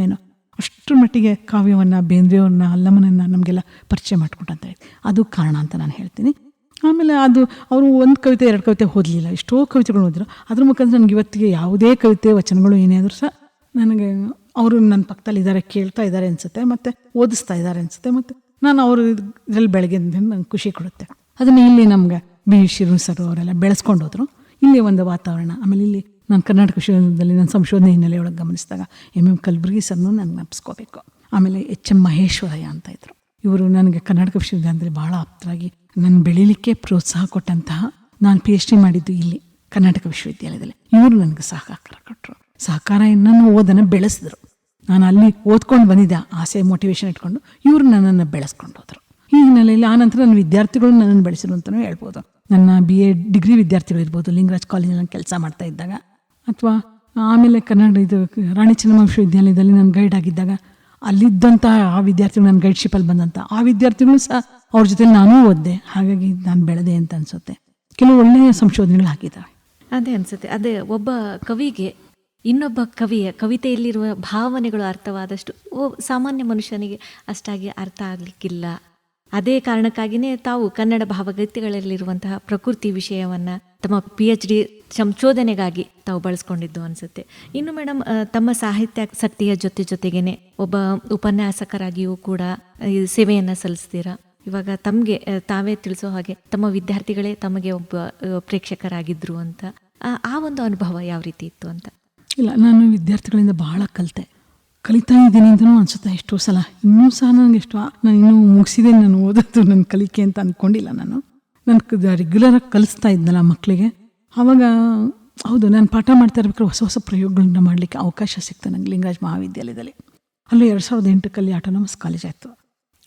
Speaker 2: ಏನೋ ಅಷ್ಟರ ಮಟ್ಟಿಗೆ ಕಾವ್ಯವನ್ನು, ಬೇಂದ್ರೆಯವ್ರನ್ನ, ಅಲ್ಲಮ್ಮನನ್ನು ನಮಗೆಲ್ಲ ಪರಿಚಯ ಮಾಡಿಕೊಟ್ಟಂತ ಅದು ಕಾರಣ ಅಂತ ನಾನು ಹೇಳ್ತೀನಿ. ಆಮೇಲೆ ಅದು ಅವರು ಒಂದು ಕವಿತೆ, ಎರಡು ಕವಿತೆ ಓದಲಿಲ್ಲ. ಎಷ್ಟೋ ಕವಿತೆಗಳು ಓದಿದ್ರು. ಅದ್ರ ಮುಖಾಂತರ ನನಗೆ ಇವತ್ತಿಗೆ ಯಾವುದೇ ಕವಿತೆ, ವಚನಗಳು ಏನೇ ಆದರೂ ಸಹ ನನಗೆ ಅವರು ನನ್ನ ಪಕ್ಕದಲ್ಲಿ ಇದ್ದಾರೆ, ಕೇಳ್ತಾ ಇದ್ದಾರೆ ಅನಿಸುತ್ತೆ. ಮತ್ತು ಓದಿಸ್ತಾ ಇದ್ದಾರೆ ಅನಿಸುತ್ತೆ. ಮತ್ತು ನಾನು ಅವರು ಇದರಲ್ಲಿ ಬೆಳಗ್ಗೆ ನಂಗೆ ಖುಷಿ ಕೊಡುತ್ತೆ. ಅದನ್ನು ಇಲ್ಲಿ ನಮ್ಗೆ ಬಿ ಶಿರು ಸರ್ ಅವರೆಲ್ಲ ಬೆಳೆಸ್ಕೊಂಡು ಹೋದರು ಇಲ್ಲಿ ಒಂದು ವಾತಾವರಣ. ಆಮೇಲೆ ಇಲ್ಲಿ ನಾನು ಕರ್ನಾಟಕ ವಿಶ್ವವಿದ್ಯಾಲಯದಲ್ಲಿ ನನ್ನ ಸಂಶೋಧನೆ ಹಿನ್ನೆಲೆಯೊಳಗೆ ಗಮನಿಸಿದಾಗ ಎಂ ಎಂ ಕಲಬುರ್ಗಿ ಸರ್ನು ನನಗೆ ನೆನಪಿಸ್ಕೋಬೇಕು. ಆಮೇಲೆ ಎಚ್ ಎಂ ಮಹೇಶ್ವರಯ್ಯ ಅಂತ ಇದ್ರು. ಇವರು ನನಗೆ ಕರ್ನಾಟಕ ವಿಶ್ವವಿದ್ಯಾಲಯದಲ್ಲಿ ಬಹಳ ಆಪ್ತರಾಗಿ ನನ್ನ ಬೆಳೀಲಿಕ್ಕೆ ಪ್ರೋತ್ಸಾಹ ಕೊಟ್ಟಂತಹ ನಾನು ಪಿ ಎಚ್ ಡಿ ಮಾಡಿದ್ದು ಇಲ್ಲಿ ಕರ್ನಾಟಕ ವಿಶ್ವವಿದ್ಯಾಲಯದಲ್ಲಿ. ಇವರು ನನಗೆ ಸಹಕಾರ ಕೊಟ್ಟರು ಸಹಕಾರ ನನ್ನ ಓದನ್ನು ಬೆಳೆಸಿದ್ರು. ನಾನು ಅಲ್ಲಿ ಓದ್ಕೊಂಡು ಬಂದಿದ್ದೆ ಆಸೆ ಮೋಟಿವೇಶನ್ ಇಟ್ಕೊಂಡು ಇವರು ನನ್ನನ್ನು ಬೆಳೆಸ್ಕೊಂಡು ಹೋದರು. ಈ ಹಿನ್ನೆಲೆಯಲ್ಲಿ ಆನಂತರ ನನ್ನ ವಿದ್ಯಾರ್ಥಿಗಳು ನನ್ನನ್ನು ಬೆಳೆಸಿರು ಅಂತಲೂ ಹೇಳ್ಬೋದು. ನನ್ನ ಬಿ ಎ ಡಿಗ್ರಿ ವಿದ್ಯಾರ್ಥಿಗಳು ಇರ್ಬೋದು ಲಿಂಗರಾಜ್ ಕಾಲೇಜಿನಲ್ಲಿ ಕೆಲಸ ಮಾಡ್ತಾ ಇದ್ದಾಗ ಅಥವಾ ಆಮೇಲೆ ಕನ್ನಡ ಇದು ರಾಣಿ ಚೆನ್ನಮ್ಮ ವಿಶ್ವವಿದ್ಯಾಲಯದಲ್ಲಿ ನಾನು ಗೈಡ್ ಆಗಿದ್ದಾಗ ಅಲ್ಲಿದ್ದಂತಹ ಆ ವಿದ್ಯಾರ್ಥಿಗಳು ನನ್ನ ಗೈಡ್ಶಿಪ್ಪಲ್ಲಿ ಬಂದಂಥ ಆ ವಿದ್ಯಾರ್ಥಿಗಳು ಸಹ ಅವ್ರ ಜೊತೆ ನಾನೂ ಓದಿದೆ. ಹಾಗಾಗಿ ನಾನು ಬೆಳೆದೆ ಅಂತ ಅನಿಸುತ್ತೆ. ಕೆಲವು ಒಳ್ಳೆಯ ಸಂಶೋಧನೆಗಳು ಹಾಕಿದ್ದಾವೆ.
Speaker 1: ಅದೇ ಅನ್ಸುತ್ತೆ. ಅದೇ ಒಬ್ಬ ಕವಿಗೆ ಇನ್ನೊಬ್ಬ ಕವಿಯ ಕವಿತೆಯಲ್ಲಿರುವ ಭಾವನೆಗಳು ಅರ್ಥವಾದಷ್ಟು ಓ, ಸಾಮಾನ್ಯ ಮನುಷ್ಯನಿಗೆ ಅಷ್ಟಾಗಿ ಅರ್ಥ ಆಗಲಿಕ್ಕಿಲ್ಲ. ಅದೇ ಕಾರಣಕ್ಕಾಗಿಯೇ ತಾವು ಕನ್ನಡ ಭಾವಗೀತೆಗಳಲ್ಲಿರುವಂತಹ ಪ್ರಕೃತಿ ವಿಷಯವನ್ನ, ತಮ್ಮ ಪಿ ಎಚ್ ಡಿ ಸಂಶೋಧನೆಗಾಗಿ ತಾವು ಬಳಸ್ಕೊಂಡಿದ್ದು ಅನ್ಸುತ್ತೆ. ಇನ್ನು ಮೇಡಮ್ ತಮ್ಮ ಸಾಹಿತ್ಯ ಸಕ್ತಿಯ ಜೊತೆ ಜೊತೆಗೇನೆ ಒಬ್ಬ ಉಪನ್ಯಾಸಕರಾಗಿಯೂ ಕೂಡ ಸೇವೆಯನ್ನ ಸಲ್ಲಿಸ್ತೀರಾ? ಇವಾಗ ತಮಗೆ ತಾವೇ ತಿಳಿಸೋ ಹಾಗೆ ತಮ್ಮ ವಿದ್ಯಾರ್ಥಿಗಳೇ ತಮಗೆ ಒಬ್ಬ ಪ್ರೇಕ್ಷಕರಾಗಿದ್ದರು ಅಂತ. ಆ- ಒಂದು ಅನುಭವ ಯಾವ ರೀತಿ ಇತ್ತು ಅಂತ?
Speaker 2: ಇಲ್ಲ, ನಾನು ವಿದ್ಯಾರ್ಥಿಗಳಿಂದ ಬಹಳ ಕಲಿತೆ. ಕಲಿತಾ ಇದ್ದೀನಿ ಅಂತಲೂ ಅನಿಸುತ್ತೆ ಎಷ್ಟೋ ಸಲ. ಇನ್ನೂ ಸಹ ನನಗೆ ಎಷ್ಟು, ನಾನು ಇನ್ನೂ ಮುಗಿಸಿದೆ ನಾನು ಓದೋದು ನನ್ನ ಕಲಿಕೆ ಅಂತ ಅಂದ್ಕೊಂಡಿಲ್ಲ ನಾನು. ನಾನು ರೆಗ್ಯುಲರಾಗಿ ಕಲಿಸ್ತಾ ಇದ್ನಲ್ಲ ಮಕ್ಕಳಿಗೆ ಆವಾಗ ಹೌದು, ನಾನು ಪಾಠ ಮಾಡ್ತಾ ಇರ್ಬೇಕಾದ್ರೆ ಹೊಸ ಹೊಸ ಪ್ರಯೋಗಗಳನ್ನ ಮಾಡಲಿಕ್ಕೆ ಅವಕಾಶ ಸಿಕ್ತು ನಂಗೆ ಲಿಂಗರಾಜ್ ಮಹಾವಿದ್ಯಾಲಯದಲ್ಲಿ. ಅಲ್ಲೂ ಎರಡು ಸಾವಿರದ ಎಂಟಕ್ಕಲ್ಲಿ ಆಟೋನಮಸ್ ಕಾಲೇಜ್ ಆಯಿತು.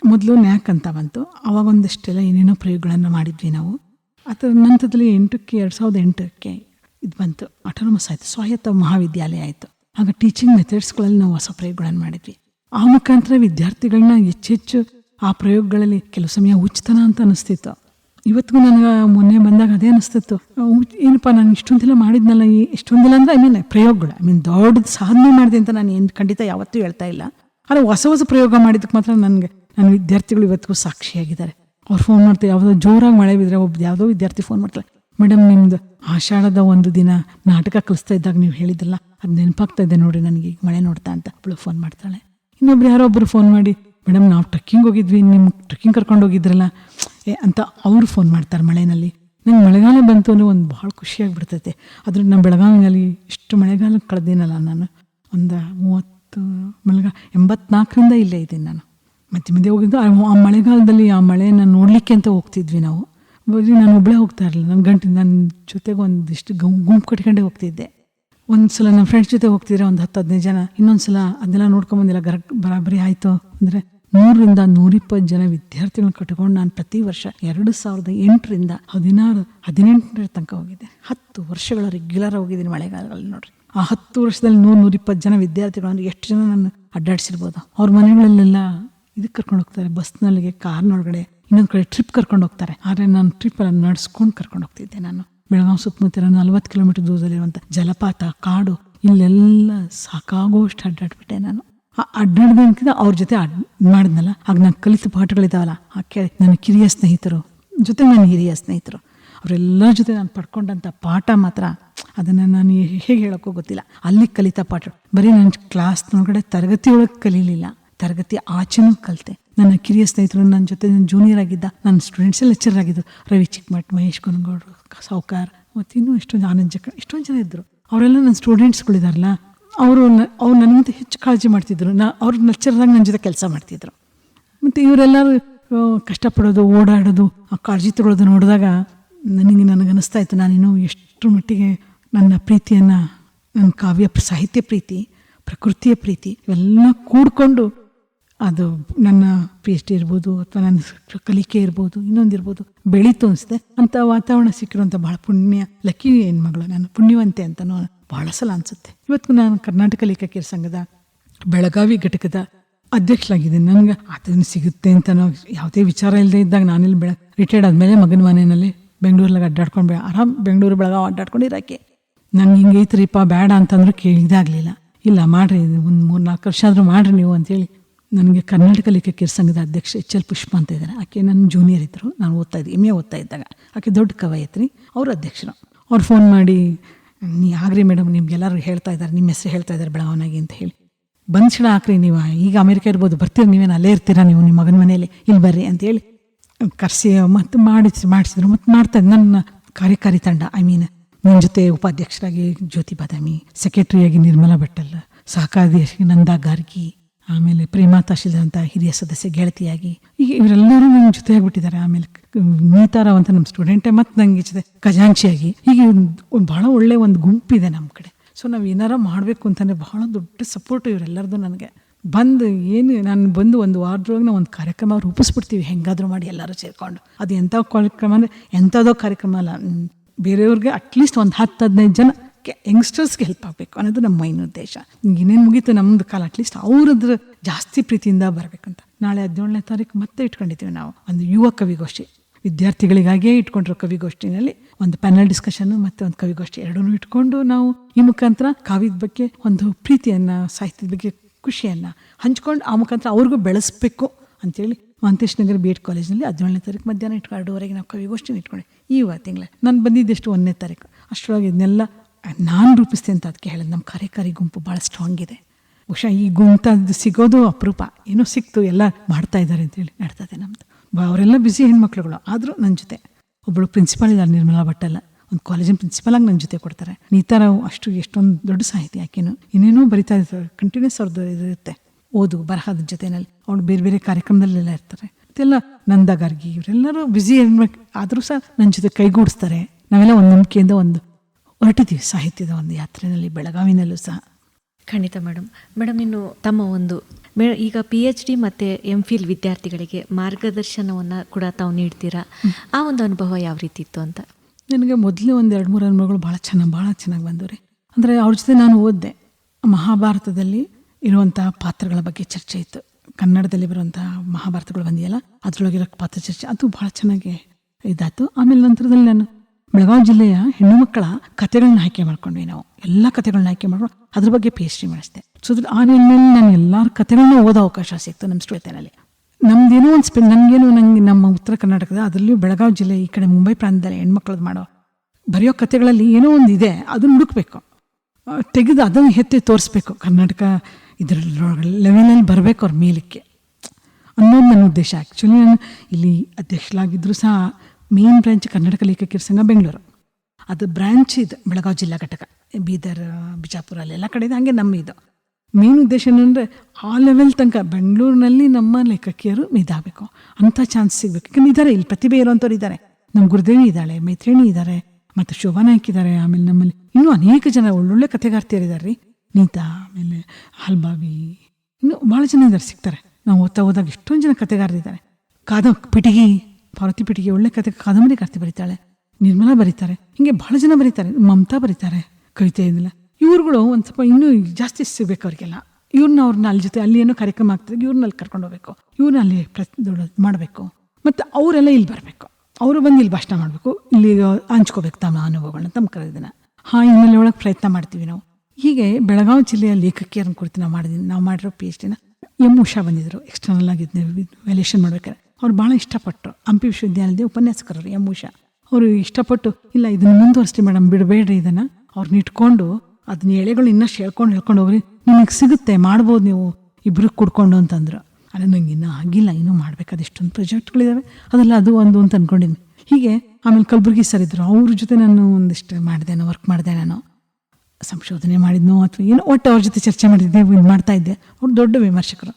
Speaker 2: ಮೊದಲು ನ್ಯಾಕ್ ಅಂತ ಬಂತು. ಆವಾಗ ಒಂದಷ್ಟೆಲ್ಲ ಏನೇನೋ ಪ್ರಯೋಗಗಳನ್ನು ಮಾಡಿದ್ವಿ ನಾವು. ಅದರ ನಂತರದಲ್ಲಿ ಎಂಟಕ್ಕೆ, ಎರಡು ಸಾವಿರದ ಎಂಟಕ್ಕೆ ಇದು ಬಂತು. ಆಟೋನಮಸ್ ಆಯಿತು. ಸ್ವಾಯತ್ತ ಮಹಾವಿದ್ಯಾಲಯ ಆಯಿತು. ಆಗ ಟೀಚಿಂಗ್ ಮೆಥಡ್ಸ್ಗಳಲ್ಲಿ ನಾವು ಹೊಸ ಪ್ರಯೋಗಗಳನ್ನು ಮಾಡಿದ್ವಿ. ಆ ಮುಖಾಂತರ ವಿದ್ಯಾರ್ಥಿಗಳನ್ನ ಹೆಚ್ಚೆಚ್ಚು ಆ ಪ್ರಯೋಗಗಳಲ್ಲಿ ಕೆಲವು ಸಮಯ ಉಚಿತನ ಅಂತ ಅನಿಸ್ತಿತ್ತು. ಇವತ್ತಿಗೂ ನನಗೆ ಮೊನ್ನೆ ಬಂದಾಗ ಅದೇ ಅನಿಸ್ತಿತ್ತು. ಏನಪ್ಪ, ನಾನು ಇಷ್ಟೊಂದೆಲ್ಲ ಮಾಡಿದ್ನಲ್ಲ ಈ, ಇಷ್ಟೊಂದೆಲ್ಲ ಅಂದರೆ ಐ ಮೀನ್ ಪ್ರಯೋಗಗಳು ಐ ಮೀನ್ ದೊಡ್ಡ ಸಾಧನೆ ಮಾಡಿದೆ ಅಂತ ನಾನು ಏನು ಖಂಡಿತ ಯಾವತ್ತೂ ಹೇಳ್ತಾ ಇಲ್ಲ. ಆದರೆ ಹೊಸ ಹೊಸ ಪ್ರಯೋಗ ಮಾಡಿದ್ದಕ್ಕೆ ಮಾತ್ರ ನನಗೆ ನನ್ನ ವಿದ್ಯಾರ್ಥಿಗಳು ಇವತ್ತಿಗೂ ಸಾಕ್ಷಿಯಾಗಿದ್ದಾರೆ. ಅವ್ರು ಫೋನ್ ಮಾಡ್ತಾರೆ, ಯಾವುದೋ ಜೋರಾಗಿ ಮಳೆ ಬಿದ್ದರೆ ಒಬ್ಬ ಯಾವುದೋ ವಿದ್ಯಾರ್ಥಿ ಫೋನ್ ಮಾಡ್ತಾರೆ ಮೇಡಮ್, ನಿಮ್ದು ಆಷಾಢದ ಒಂದು ದಿನ ನಾಟಕ ಕಲಿಸ್ತಾ ಇದ್ದಾಗ ನೀವು ಹೇಳಿದ್ದಲ್ಲ ಅದು ನೆನಪಾಗ್ತಾ ಇದೆ ನೋಡಿ ನನಗೆ, ಈಗ ಮಳೆ ನೋಡ್ತಾ ಅಂತ ಅವಳು ಫೋನ್ ಮಾಡ್ತಾಳೆ. ಇನ್ನೊಬ್ರು ಯಾರೋ ಒಬ್ಬರು ಫೋನ್ ಮಾಡಿ, ಮೇಡಮ್, ನಾವು ಟ್ರಕ್ಕಿಂಗ್ ಹೋಗಿದ್ವಿ ನಿಮ್ಮ ಟ್ರಕ್ಕಿಂಗ್ ಕರ್ಕೊಂಡು ಹೋಗಿದ್ರಲ್ಲ ಅಂತ ಅವರು ಫೋನ್ ಮಾಡ್ತಾರೆ ಮಳೆನಲ್ಲಿ. ನಂಗೆ ಮಳೆಗಾಲ ಬಂತು ಅಂದರೆ ಒಂದು ಭಾಳ ಖುಷಿಯಾಗಿಬಿಡ್ತೈತೆ. ಆದರೆ ನಮ್ಮ ಬೆಳಗಾವಿನಲ್ಲಿ ಇಷ್ಟು ಮಳೆಗಾಲ ಕಳೆದೇನಲ್ಲ ನಾನು. ಒಂದು ಮೂವತ್ತು ಮಳೆಗಾಲ ಎಂಬತ್ನಾಲ್ಕರಿಂದ ಇಲ್ಲೇ ಇದ್ದೀನಿ ನಾನು. ಮತ್ತೆ ಮಧ್ಯೆ ಹೋಗಿದ್ದು ಆ ಮಳೆಗಾಲದಲ್ಲಿ ಆ ಮಳೆನ ನೋಡಲಿಕ್ಕೆ ಅಂತ ಹೋಗ್ತಿದ್ವಿ ನಾವು. ಬರೀ ನಾನು ಒಬ್ಬಳೇ ಹೋಗ್ತಾ ಇರಲಿಲ್ಲ. ನನ್ನ ಗಂಟೆ ನನ್ನ ಜೊತೆಗೆ ಒಂದಿಷ್ಟು ಗುಂ, ಗುಂಪು ಕಟ್ಕೊಂಡೇ ಹೋಗ್ತಿದ್ದೆ. ಒಂದು ಸಲ ನನ್ನ ಫ್ರೆಂಡ್ಸ್ ಜೊತೆ ಹೋಗ್ತಿದ್ರೆ ಒಂದು ಹತ್ತು ಹದಿನೈದು ಜನ ಇನ್ನೊಂದು ಸಲ ಅದನ್ನೆಲ್ಲ ನೋಡ್ಕೊಂಬಂದಿಲ್ಲ ಗರ ಬರಾಬರಿ ಆಯಿತು. ಅಂದರೆ ನೂರರಿಂದ ನೂರಿಪ್ಪತ್ತು ಜನ ವಿದ್ಯಾರ್ಥಿಗಳನ್ನ ಕಟ್ಕೊಂಡು ನಾನು ಪ್ರತಿ ವರ್ಷ ಎರಡು ಸಾವಿರದ ಎಂಟರಿಂದ ಹದಿನಾರು, ಹದಿನೆಂಟರ ತನಕ ಹೋಗಿದ್ದೆ. ಹತ್ತು ವರ್ಷಗಳ ರೆಗ್ಯುಲರ್ ಹೋಗಿದ್ದೀನಿ ಮಳೆಗಾಲದಲ್ಲಿ ನೋಡ್ರಿ. ಆ ಹತ್ತು ವರ್ಷದಲ್ಲಿ ನೂರು, ನೂರಿಪ್ಪತ್ತು ಜನ ವಿದ್ಯಾರ್ಥಿಗಳು ಅಂದ್ರೆ ಎಷ್ಟು ಜನ ನಾನು ಅಡ್ಡಾಡಿಸಿರ್ಬೋದು? ಅವ್ರ ಮನೆಗಳಲ್ಲೆಲ್ಲ ಇದಕ್ಕೆ ಕರ್ಕೊಂಡು ಹೋಗ್ತಾರೆ, ಬಸ್ನಲ್ಲಿಗೆ, ಕಾರ್ನೊಳಗಡೆ, ಇನ್ನೊಂದು ಕಡೆ ಟ್ರಿಪ್ ಕರ್ಕೊಂಡು ಹೋಗ್ತಾರೆ. ಆದರೆ ನಾನು ಟ್ರಿಪ್ಪಲ್ಲಿ ನಡ್ಸ್ಕೊಂಡು ಕರ್ಕೊಂಡು ಹೋಗ್ತಿದ್ದೆ ನಾನು. ಬೆಳಗಾವಿ ಸುತ್ತಮುತ್ತ ನಲ್ವತ್ತು ಕಿಲೋಮೀಟರ್ ದೂರದಲ್ಲಿರುವಂಥ ಜಲಪಾತ, ಕಾಡು, ಇಲ್ಲೆಲ್ಲ ಸಾಕಾಗುವಷ್ಟು ಅಡ್ಡಾಡ್ಬಿಟ್ಟೆ ನಾನು. ಆ ಅಡ್ಡಾಡ್ದಕ್ಕಿಂತ ಅವ್ರ ಜೊತೆ ಅಡ್ ಮಾಡಿದ್ನಲ್ಲ, ಆಗ ನಾನು ಕಲಿತ ಪಾಠಗಳಿದಾವಲ್ಲ ಆ ಕೇಳಿ ನನ್ನ ಕಿರಿಯ ಸ್ನೇಹಿತರು, ಜೊತೆ ನನ್ನ ಹಿರಿಯ ಸ್ನೇಹಿತರು, ಅವರೆಲ್ಲರ ಜೊತೆ ನಾನು ಪಡ್ಕೊಂಡಂಥ ಪಾಠ ಮಾತ್ರ ಅದನ್ನು ನಾನು ಹೇಗೆ ಹೇಳೋಕ್ಕೂ ಗೊತ್ತಿಲ್ಲ. ಅಲ್ಲಿ ಕಲಿತ ಪಾಠ, ಬರೀ ನನ್ನ ಕ್ಲಾಸ್ನೊಳಗಡೆ ತರಗತಿ ಒಳಗೆ ಕಲೀಲಿಲ್ಲ, ತರಗತಿ ಆಚೆನೂ ಕಲಿತೆ. ನನ್ನ ಕಿರಿಯ ಸ್ನೇಹಿತರು ನನ್ನ ಜೊತೆ ನನ್ನ ಜೂನಿಯರ್ ಆಗಿದ್ದ ನನ್ನ ಸ್ಟೂಡೆಂಟ್ಸೇ ಲೆಕ್ಚರ್ ಆಗಿದ್ದರು ರವಿ ಚಿಕ್ಕಮಠ್, ಮಹೇಶ್ ಕುನಗೌಡರು ಸೌಕಾರ್ ಮತ್ತು ಇನ್ನೂ ಎಷ್ಟೊಂದು ಆನಂದ್ ಜಕ ಎಷ್ಟೊಂದು ಜನ ಇದ್ದರು ಅವರೆಲ್ಲ ನನ್ನ ಸ್ಟೂಡೆಂಟ್ಸ್ಗಳಿದಾರಲ್ಲ ಅವರು ಅವ್ರು ನನಗಿಂತ ಹೆಚ್ಚು ಕಾಳಜಿ ಮಾಡ್ತಿದ್ರು. ನಾ ಅವ್ರ ನಚ್ಚರ್ದಾಗ ನನ್ನ ಜೊತೆ ಕೆಲಸ ಮಾಡ್ತಿದ್ರು. ಮತ್ತು ಇವರೆಲ್ಲರೂ ಕಷ್ಟಪಡೋದು, ಓಡಾಡೋದು, ಆ, ಕಾಳಜಿ ತಗೊಳ್ಳೋದು ನೋಡಿದಾಗ ನನಗೆ ನನಗನ್ನಿಸ್ತಾ ಇತ್ತು ನಾನಿನ್ನು ಎಷ್ಟು ಮಟ್ಟಿಗೆ ನನ್ನ ಪ್ರೀತಿಯನ್ನು, ನನ್ನ ಕಾವ್ಯ ಸಾಹಿತ್ಯ ಪ್ರೀತಿ, ಪ್ರಕೃತಿಯ ಪ್ರೀತಿ ಇವೆಲ್ಲ ಕೂಡ್ಕೊಂಡು ಅದು ನನ್ನ ಪಿ ಎಚ್ ಡಿ ಇರ್ಬೋದು ಅಥವಾ ನನ್ನ ಕಲಿಕೆ ಇರ್ಬೋದು, ಇನ್ನೊಂದು ಇರ್ಬೋದು ಬೆಳೀತು ಅನಿಸುತ್ತೆ. ಅಂಥ ವಾತಾವರಣ ಸಿಕ್ಕಿರುವಂಥ ಭಾಳ ಪುಣ್ಯ. ಲಕ್ಕಿ ಹೆಣ್ಮಗಳು ನಾನು ಪುಣ್ಯವಂತೆ ಅಂತನೂ ಭಾಳ ಸಲ ಅನಿಸುತ್ತೆ. ಇವತ್ತು ನಾನು ಕರ್ನಾಟಕ ಲೇಖಕಿಯರ ಸಂಘದ ಬೆಳಗಾವಿ ಘಟಕದ ಅಧ್ಯಕ್ಷಳಾಗಿದ್ದೀನಿ ನನಗೆ ಅದನ್ನು ಸಿಗುತ್ತೆ ಅಂತ ನಾವು ಯಾವುದೇ ವಿಚಾರ ಇಲ್ಲದೆ ಇದ್ದಾಗ ನಾನಿಲ್ಲಿ ಬೆಳ ರಿಟೈರ್ಡ್ ಆದಮೇಲೆ ಮಗನ ಮನೆಯಲ್ಲಿ ಬೆಂಗಳೂರಲ್ಲಿ ಅಡ್ಡಾಡ್ಕೊಂಡು ಬೆ, ಆರಾಮ್ ಬೆಂಗಳೂರು ಬೆಳಗಾವಿ ಅಡ್ಡಾಡ್ಕೊಂಡು ಇರೋಕ್ಕೆ ನಂಗೆ ಹಿಂಗೆ ಐತ್ರಿಪ್ಪ ಬೇಡ ಅಂತಂದ್ರೂ ಕೇಳಿದಾಗಲಿಲ್ಲ ಇಲ್ಲ ಮಾಡಿರಿ ಒಂದು ಮೂರು ನಾಲ್ಕು ವರ್ಷ ಆದರೂ ಮಾಡಿರಿ ನೀವು ಅಂತೇಳಿ ನನಗೆ ಕರ್ನಾಟಕ ಲೇಖಕಿಯರ ಸಂಘದ ಅಧ್ಯಕ್ಷ ಎಚ್ ಎಲ್ ಪುಷ್ಪ ಅಂತ ಇದ್ದಾರೆ. ಆಕೆ ನನ್ನ ಜೂನಿಯರ್ ಇದ್ದರು ನಾನು ಓದ್ತಾ ಇದ್ದೆ ಎಂ ಎ ಓದ್ತಾ ಇದ್ದಾಗ. ಆಕೆ ದೊಡ್ಡ ಕವಯತ್ರಿ, ಅವರು ಅಧ್ಯಕ್ಷರು. ಅವ್ರು ಫೋನ್ ಮಾಡಿ ನೀ ಆಗ್ರಿ ಮೇಡಮ್, ನಿಮ್ಗೆಲ್ಲರೂ ಹೇಳ್ತಾ ಇದ್ದಾರೆ, ನಿಮ್ಮ ಹೆಸರು ಹೇಳ್ತಾ ಇದ್ದಾರೆ ಬೆಳಗಾವನಾಗಿ ಅಂತ ಹೇಳಿ. ಬಂದ್ಸಿಡ ಹಾಕ್ರಿ ನೀವು, ಈಗ ಅಮೇರಿಕ ಇರ್ಬೋದು ಬರ್ತೀರಿ ನೀವೇನು ಅಲ್ಲೇ ಇರ್ತೀರಾ ನೀವು ನಿಮ್ಮ ಮಗನ ಮನೇಲಿ ಇಲ್ಲಿ ಬರ್ರಿ ಅಂತೇಳಿ ಕರೆಸಿ, ಮತ್ತು ಮಾಡಿಸಿ, ಮಾಡಿಸಿದ್ರು, ಮತ್ತು ಮಾಡ್ತಾ ಇದ್ದೆ ನನ್ನ ಕಾರ್ಯಕಾರಿ ತಂಡ. ಐ ಮೀನ್ ನನ್ನ ಜೊತೆ ಉಪಾಧ್ಯಕ್ಷರಾಗಿ ಜ್ಯೋತಿ ಬಾದಾಮಿ ಸೆಕ್ರೆಟರಿಯಾಗಿ ನಿರ್ಮಲಾ ಭಟ್ಟಲ್ ಸಹಕಾರ್ಯದರ್ಶಿ ನಂದಾ ಗಾರ್ಗಿ. ಆಮೇಲೆ ಪ್ರೇಮಾ ತಹಶೀಲ್ದಾರ್ ಅಂತ ಹಿರಿಯ ಸದಸ್ಯ ಗೆಳತಿಯಾಗಿ, ಈಗ ಇವರೆಲ್ಲರೂ ನನ್ನ ಜೊತೆ ಆಗಿಬಿಟ್ಟಿದ್ದಾರೆ. ಆಮೇಲೆ ನೀತಾರಾವ್ ಅಂತ ನಮ್ಮ ಸ್ಟೂಡೆಂಟೇ ಮತ್ತು ನಂಗೆ ಜೊತೆ ಖಜಾಂಚಿಯಾಗಿ. ಹೀಗೆ ಒಂದು ಭಾಳ ಒಳ್ಳೆ ಒಂದು ಗುಂಪಿದೆ ನಮ್ಮ ಕಡೆ. ಸೊ ನಾವು ಏನಾರ ಮಾಡಬೇಕು ಅಂತಂದರೆ ಬಹಳ ದೊಡ್ಡ ಸಪೋರ್ಟ್ ಇವರೆಲ್ಲರದು ನನಗೆ. ಬಂದು ಏನು, ನಾನು ಬಂದು ಒಂದು ವಾರದೊಳಗೆ ನಾವು ಒಂದು ಕಾರ್ಯಕ್ರಮ ರೂಪಿಸ್ಬಿಡ್ತೀವಿ. ಹೆಂಗಾದರೂ ಮಾಡಿ ಎಲ್ಲರೂ ಸೇರಿಕೊಂಡು. ಅದು ಎಂಥ ಕಾರ್ಯಕ್ರಮ ಅಂದರೆ ಎಂಥದೋ ಕಾರ್ಯಕ್ರಮ ಅಲ್ಲ. ಬೇರೆಯವ್ರಿಗೆ ಅಟ್ಲೀಸ್ಟ್ ಒಂದು ಹತ್ತು ಹದಿನೈದು ಜನ ಯಂಗ್ಸ್ಟರ್ಸ್ಗೆ ಹೆಲ್ಪ್ ಆಗಬೇಕು ಅನ್ನೋದು ನಮ್ಮ ಮೈನ್ ಉದ್ದೇಶ. ಇನ್ನೇನು ಮುಗೀತು ನಮ್ಮದು ಕಾಲ ಅಟ್ಲೀಸ್ಟ್ ಅವ್ರದ್ರ ಜಾಸ್ತಿ ಪ್ರೀತಿಯಿಂದ ಬರಬೇಕಂತ. ನಾಳೆ ಹದಿನೇಳನೇ ತಾರೀಕು ಮತ್ತೆ ಇಟ್ಕೊಂಡಿದ್ದೀವಿ ನಾವು. ಒಂದು ಯುವ ಕವಿಗೋಷ್ಠಿ. ವಿದ್ಯಾರ್ಥಿಗಳಿಗಾಗಿಯೇ ಇಟ್ಕೊಂಡಿರೋ ಕವಿಗೋಷ್ಠಿನಲ್ಲಿ ಒಂದು ಪ್ಯಾನಲ್ ಡಿಸ್ಕಷನ್ ಮತ್ತು ಒಂದು ಕವಿಗೋಷ್ಠಿ ಎರಡನ್ನೂ ಇಟ್ಕೊಂಡು ನಾವು ಈ ಮುಖಾಂತರ ಕಾವ್ಯದ ಬಗ್ಗೆ ಒಂದು ಪ್ರೀತಿಯನ್ನು, ಸಾಹಿತ್ಯದ ಬಗ್ಗೆ ಖುಷಿಯನ್ನು ಹಂಚ್ಕೊಂಡು ಆ ಮುಖಾಂತರ ಅವ್ರಿಗೂ ಬೆಳೆಸಬೇಕು ಅಂತೇಳಿ ಮಹಂತೇಶ್ ನಗರ ಬಿ ಎಡ್ ಕಾಲೇಜಿನಲ್ಲಿ ಹದಿನೇಳನೇ ತಾರೀಕು ಮಧ್ಯಾಹ್ನ ಇಟ್ಕೊಂಡು ಎರಡೂವರೆಗೆ ನಾವು ಕವಿಗೋಷ್ಠಿನ ಇಟ್ಕೊಂಡೆ ಈ ತಿಂಗಳ. ನಾನು ಬಂದಿದ್ದೆಷ್ಟು ಒಂದನೇ ತಾರೀಕು ಅಷ್ಟರೊಳಗೆ ಇದನ್ನೆಲ್ಲ ನಾನು ರೂಪಿಸ್ತೀನಿ ಅಂತ ಅದಕ್ಕೆ ಹೇಳಿದ್ ನಮ್ಮ ಕಾರ್ಯಕಾರಿ ಗುಂಪು ಭಾಳ ಸ್ಟ್ರಾಂಗ್ ಇದೆ. ಬಹುಶಃ ಈ ಗುಂಪು ಸಿಗೋದು ಅಪರೂಪ. ಏನೋ ಸಿಕ್ತು, ಎಲ್ಲ ಮಾಡ್ತಾ ಇದ್ದಾರೆ ಅಂತೇಳಿ ನಡ್ತದೆ ನಮ್ಮದು ಅವರೆಲ್ಲ ಬ್ಯುಸಿ ಹೆಣ್ಮಕ್ಳುಗಳು, ಆದರೂ ನನ್ನ ಜೊತೆ. ಒಬ್ಬಳು ಪ್ರಿನ್ಸಿಪಾಲ್ ಇದ್ದಾರೆ ನಿರ್ಮಲಾ ಭಟ್ಟಲ್ಲ. ಒಂದು ಕಾಲೇಜಿನ ಪ್ರಿನ್ಸಿಪಲ್ ಆಗಿ ನನ್ನ ಜೊತೆ ಕೊಡ್ತಾರೆ. ಥರ ಅಷ್ಟು, ಎಷ್ಟೊಂದು ದೊಡ್ಡ ಸಾಹಿತಿ ಯಾಕೇನು ಇನ್ನೇನೋ ಬರಿತಾ ಇರ್ತಾರೆ ಕಂಟಿನ್ಯೂಸ್ ಅವ್ರದ್ದು ಇರುತ್ತೆ. ಓದು, ಬರಹದ ಜೊತೆನಲ್ಲಿ. ಅವ್ರು ಬೇರೆ ಬೇರೆ ಕಾರ್ಯಕ್ರಮದಲ್ಲೆಲ್ಲ ಇರ್ತಾರೆ. ಮತ್ತೆಲ್ಲ ನಂದಗಾರ್ಗಿ ಇವರೆಲ್ಲರೂ ಬ್ಯುಸಿ ಹೆಣ್ಮಕ್ ಆದರೂ ಸಹ ನನ್ನ ಜೊತೆ ಕೈಗೂಡಿಸ್ತಾರೆ. ನಾವೆಲ್ಲ ಒಂದು ನಂಬಿಕೆಯಿಂದ ಒಂದು ಹೊರಟಿದ್ದೀವಿ ಸಾಹಿತ್ಯದ ಒಂದು ಯಾತ್ರೆಯಲ್ಲಿ ಬೆಳಗಾವಿನಲ್ಲೂ ಸಹ.
Speaker 1: ಖಂಡಿತ ಮೇಡಮ್ ಮೇಡಮ್ ಇನ್ನು ತಮ್ಮ ಒಂದು ಮೇ- ಈಗ ಪಿ ಎಚ್ ಡಿ ಮತ್ತು ಎಂ ಫಿಲ್ ವಿದ್ಯಾರ್ಥಿಗಳಿಗೆ ಮಾರ್ಗದರ್ಶನವನ್ನು ಕೂಡ ತಾವು ನೀಡ್ತೀರಾ? ಆ ಒಂದು ಅನುಭವ ಯಾವ ರೀತಿ ಇತ್ತು ಅಂತ?
Speaker 2: ನನಗೆ ಮೊದಲು ಒಂದು ಎರಡು ಮೂರು ಅನುಭವಗಳು ಭಾಳ ಚೆನ್ನಾಗಿ ಭಾಳ ಚೆನ್ನಾಗಿ ಬಂದವು ರೀ. ಅಂದರೆ ಅವ್ರ ಜೊತೆ ನಾನು ಓದಿದೆ. ಮಹಾಭಾರತದಲ್ಲಿ ಇರುವಂಥ ಪಾತ್ರಗಳ ಬಗ್ಗೆ ಚರ್ಚೆ ಇತ್ತು. ಕನ್ನಡದಲ್ಲಿ ಬರುವಂಥ ಮಹಾಭಾರತಗಳು ಬಂದಿಯಲ್ಲ ಅದರೊಳಗಿರೋ ಪಾತ್ರ ಚರ್ಚೆ ಅದು ಭಾಳ ಚೆನ್ನಾಗಿ ಇದಾಯ್ತು. ಆಮೇಲೆ ನಂತರದಲ್ಲಿ ನಾನು ಬೆಳಗಾವಿ ಜಿಲ್ಲೆಯ ಹೆಣ್ಣು ಮಕ್ಕಳ ಕಥೆಗಳನ್ನ ಆಯ್ಕೆ ಮಾಡ್ಕೊಂಡ್ವಿ ನಾವು. ಎಲ್ಲ ಕಥೆಗಳನ್ನ ಆಯ್ಕೆ ಮಾಡ್ಕೊಂಡು ಅದ್ರ ಬಗ್ಗೆ ಪಿ ಎಚ್ ಡಿ ಮಾಡಿಸಿದೆ. ಸೊ ಆ ನಾನು ಎಲ್ಲರ ಕಥೆಗಳನ್ನ ಓದೋ ಅವಕಾಶ ಸಿಕ್ತು ನಮ್ಮ ಸ್ಟುಡಿಯೋನಲ್ಲಿ ನಮ್ದೇನೋ ಒಂದು ಸ್ಪೆ ನನಗೇನು ನಂಗೆ ನಮ್ಮ ಉತ್ತರ ಕರ್ನಾಟಕದ, ಅದರಲ್ಲೂ ಬೆಳಗಾವಿ ಜಿಲ್ಲೆ, ಈ ಕಡೆ ಮುಂಬೈ ಪ್ರಾಂತ್ಯದಲ್ಲಿ ಹೆಣ್ಮಕ್ಳದ್ದು ಮಾಡೋ ಬರೆಯೋ ಕಥೆಗಳಲ್ಲಿ ಏನೋ ಒಂದು ಇದೆ, ಅದನ್ನು ಹುಡುಕ್ಬೇಕು. ತೆಗೆದು ಅದನ್ನು ಎತ್ತಿ ತೋರಿಸ್ಬೇಕು. ಕರ್ನಾಟಕ ಇದರ ಲೆವೆಲಲ್ಲಿ ಬರಬೇಕು ಅವ್ರ ಮೇಲಕ್ಕೆ. ಅನ್ನೋದು ನನ್ನ ಉದ್ದೇಶ. ಆ್ಯಕ್ಚುಲಿ ನಾನು ಇಲ್ಲಿ ಅಧ್ಯಕ್ಷರಾಗಿದ್ದರೂ ಸಹ ಮೇನ್ ಬ್ರಾಂಚ್ ಕರ್ನಾಟಕ ಲೇಖಕಿಯರ ಸಂಘ ಬೆಂಗಳೂರು ಅದು ಬ್ರಾಂಚ್ ಇದು ಬೆಳಗಾವಿ ಜಿಲ್ಲಾ ಘಟಕ ಬೀದರ್ ಬಿಜಾಪುರ ಅಲ್ಲೆಲ್ಲ ಕಡೆ ಇದೆ ಹಂಗೆ ನಮ್ಮ ಇದು ಮೇನ್ ಉದ್ದೇಶ ಏನಂದರೆ ಆ ಲೆವೆಲ್ ತನಕ ಬೆಂಗಳೂರಿನಲ್ಲಿ ನಮ್ಮ ಲೇಖಕಿಯರು ಇದಾಗಬೇಕು ಅಂಥ ಚಾನ್ಸ್ ಸಿಗಬೇಕು ಯಾಕಂದ್ರೆ ಇದ್ದಾರೆ ಇಲ್ಲಿ ಪ್ರತಿಭೆ ಇರುವಂಥವ್ರು ಇದ್ದಾರೆ ನಮ್ಮ ಗುರುದೇವಿ ಇದ್ದಾಳೆ ಮೈತ್ರಿಣಿ ಇದ್ದಾರೆ ಮತ್ತು ಶೋಭಾ ನಾಯ್ಕ ಇದ್ದಾರೆ ಆಮೇಲೆ ನಮ್ಮಲ್ಲಿ ಇನ್ನೂ ಅನೇಕ ಜನ ಒಳ್ಳೊಳ್ಳೆ ಕಥೆಗಾರ್ತಿಯರು ಇದ್ದಾರೆ ರೀ ನೀತಾ ಆಮೇಲೆ ಹಾಲ್ಬಾವಿ ಇನ್ನೂ ಭಾಳ ಜನ ಇದ್ದಾರೆ ಸಿಗ್ತಾರೆ ನಾವು ಓದ್ತಾ ಹೋದಾಗ ಎಷ್ಟೊಂದು ಜನ ಕಥೆಗಾರರಿದ್ದಾರೆ ಕಾದ ಪಿಟಿಗಿ ಪಾರ್ವತಿ ಪೀಠಿಗೆ ಒಳ್ಳೆ ಕತೆ ಕಾದಂಬರಿಗಾರ್ತಿ ಬರೀತಾಳೆ. ನಿರ್ಮಲಾ ಬರೀತಾರೆ. ಹಿಂಗೆ ಭಾಳ ಜನ ಬರೀತಾರೆ. ಮಮತಾ ಬರೀತಾರೆ. ಕವಿತೆ ಏನಿಲ್ಲ. ಇವ್ರುಗಳು ಒಂದು ಸ್ವಲ್ಪ ಇನ್ನೂ ಜಾಸ್ತಿ ಸಿಗಬೇಕು ಅವ್ರಿಗೆಲ್ಲ ಇವ್ರನ್ನ ಅವ್ರನ್ನ ಅಲ್ಲಿ ಜೊತೆ ಅಲ್ಲಿ ಏನೋ ಕಾರ್ಯಕ್ರಮ ಆಗ್ತದೆ. ಇವ್ರನ್ನ ಅಲ್ಲಿ ಕರ್ಕೊಂಡು ಹೋಗ್ಬೇಕು. ಇವ್ರನ್ನ ಅಲ್ಲಿ ಪ್ರ ಮಾಡಬೇಕು. ಮತ್ತು ಅವರೆಲ್ಲ ಇಲ್ಲಿ ಬರಬೇಕು. ಅವರು ಬಂದು ಇಲ್ಲಿ ಭಾಷಣ ಮಾಡಬೇಕು. ಇಲ್ಲಿ ಹಂಚ್ಕೋಬೇಕು ತಮ್ಮ ಅನುಭವಗಳನ್ನ ತಮ್ಮ ಕರೆದಿನ. ಹಾಂ, ಇನ್ಮೇಲೆ ಒಳಗೆ ಪ್ರಯತ್ನ ಮಾಡ್ತೀವಿ ನಾವು. ಹೀಗೆ ಬೆಳಗಾವಿ ಜಿಲ್ಲೆಯ ಲೇಖಕಿಯರನ್ನು ಕುರಿತು ನಾವು ಮಾಡಿದ್ವಿ ನಾವು ಮಾಡಿರೋ ಪಿ ಎಚ್ ಡಿನ ಎಂ ಉಷಾ ಬಂದಿದ್ದರು ಎಕ್ಸ್ಟರ್ನಲ್ ಆಗಿದ್ದು ವ್ಯಾಲ್ಯೂಷನ್ ಮಾಡ್ಬೇಕಾದ್ರೆ ಅವ್ರು ಭಾಳ ಇಷ್ಟಪಟ್ಟರು ಹಂಪಿ ವಿಶ್ವವಿದ್ಯಾಲಯದ ಉಪನ್ಯಾಸಕರು ಎಂ ಉಷಾ. ಅವರು ಇಷ್ಟಪಟ್ಟು, ಇಲ್ಲ, ಇದನ್ನು ಮುಂದುವರಿಸ್ತೀವಿ ಮೇಡಮ್ ಬಿಡಬೇಡ್ರಿ ಇದನ್ನು. ಅವ್ರನ್ನ ಇಟ್ಕೊಂಡು ಅದನ್ನ ಎಳೆಗಳು ಇನ್ನಷ್ಟು ಹೇಳ್ಕೊಂಡು ಹೇಳ್ಕೊಂಡು ಹೋಗ್ರಿ. ನಿಮಗೆ ಸಿಗುತ್ತೆ, ಮಾಡ್ಬೋದು ನೀವು ಇಬ್ಬರು ಕುಡ್ಕೊಂಡು ಅಂತಂದ್ರು. ಅಲ್ಲ, ನಂಗೆ ಇನ್ನೂ ಆಗಿಲ್ಲ, ಇನ್ನೂ ಮಾಡ್ಬೇಕಾದ ಇಷ್ಟೊಂದು ಪ್ರಾಜೆಕ್ಟ್ಗಳಿದ್ದಾವೆ ಅದೆಲ್ಲ ಅದು ಒಂದು ಅಂತ ಅಂದ್ಕೊಂಡಿದ್ವಿ ಹೀಗೆ ಆಮೇಲೆ ಕಲಬುರ್ಗಿ ಸರ್ ಇದ್ದರು ಅವ್ರ ಜೊತೆ ನಾನು ಒಂದಿಷ್ಟು ಮಾಡಿದೆ ವರ್ಕ್ ಮಾಡಿದೆ ನಾನು. ಸಂಶೋಧನೆ ಮಾಡಿದ್ನೋ ಅಥವಾ ಏನೋ, ಒಟ್ಟು ಅವ್ರ ಜೊತೆ ಚರ್ಚೆ ಮಾಡಿದ್ದೆ ಮಾಡ್ತಾ ಇದ್ದೆ. ಅವ್ರು ದೊಡ್ಡ ವಿಮರ್ಶಕರು.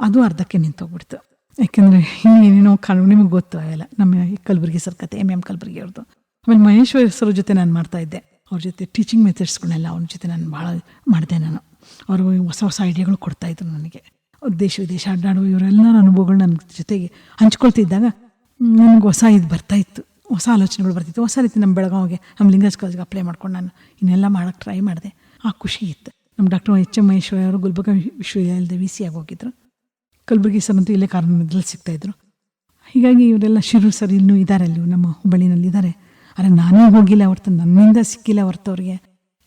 Speaker 2: ಅದು ಅರ್ಧಕ್ಕೆ ನಿಂತೋಗ್ಬಿಡ್ತು. ಯಾಕೆಂದರೆ ಇನ್ನೇನೇನೋ ಕಾರಣ ನಿಮಗೆ ಗೊತ್ತು ಅವೆಲ್ಲ ನಮ್ಮ ಕಲಬುರ್ಗಿ ಸರ್ ಕತೆ ಎಂ ಎಂ ಕಲಬುರ್ಗಿ ಅವ್ರದ್ದು. ಆಮೇಲೆ ಮಹೇಶ್ವರ ಸರ್ ಜೊತೆ ನಾನು ಮಾಡ್ತಾ ಇದ್ದೆ. ಅವ್ರ ಜೊತೆ ಟೀಚಿಂಗ್ ಮೆಥಡ್ಸ್ಗಳನ್ನೆಲ್ಲ ಅವ್ರ ಜೊತೆ ನಾನು ಭಾಳ ಮಾಡಿದೆ ನಾನು. ಅವರು ಹೊಸ ಹೊಸ ಐಡಿಯಾಗಳು ಕೊಡ್ತಾಯಿದ್ರು ನನಗೆ. ಅವ್ರ ದೇಶ ವಿದೇಶ ಅಡ್ಡಾಡುವ ಇವರೆಲ್ಲರ ಅನುಭವಗಳು ನನ್ನ ಜೊತೆಗೆ ಹಂಚ್ಕೊಳ್ತಿದ್ದಾಗ ನನಗೆ ಹೊಸ ಇದು ಬರ್ತಾಯಿತ್ತು ಹೊಸ ಆಲೋಚನೆಗಳು ಬರ್ತಿತ್ತು. ಹೊಸ ರೀತಿ ನಮ್ಮ ಬೆಳಗಾವಿಗೆ ನಮ್ಮ ಲಿಂಗರಾಜ್ ಕಾಲೇಜ್ಗೆ ಅಪ್ಲೈ ಮಾಡ್ಕೊಂಡು ನಾನು ಇನ್ನೆಲ್ಲ ಮಾಡೋಕ್ಕೆ ಟ್ರೈ ಮಾಡಿದೆ. ಆ ಖುಷಿ ಇತ್ತು. ನಮ್ಮ ಡಾಕ್ಟರ್ ಎಚ್ ಎಂ ಮಹೇಶ್ವರ ಅವರು ಗುಲ್ಬರ್ಗ ವಿಶ್ವವಿದ್ಯಾಲಯದ ವಿ ಸಿ ಆಗಿ ಹೋಗಿದ್ರು. ಕಲಬುರಗಿ ಅಂತೂ ಇಲ್ಲೇ ಕಾರಣದಲ್ಲಿ ಸಿಗ್ತಾಯಿದ್ರು ಹೀಗಾಗಿ ಇವರೆಲ್ಲ ಶಿರು ಸರ್ ಇನ್ನೂ ಇದ್ದಾರೆ ಅಲ್ಲಿ, ನಮ್ಮ ಹುಬ್ಬಳ್ಳಿನಲ್ಲಿ ಇದ್ದಾರೆ ಆದರೆ ನಾನೇ ಹೋಗಿಲ್ಲ ಹೊರ್ತು, ನನ್ನಿಂದ ಸಿಕ್ಕಿಲ್ಲ ಹೊರ್ತು ಅವರಿಗೆ.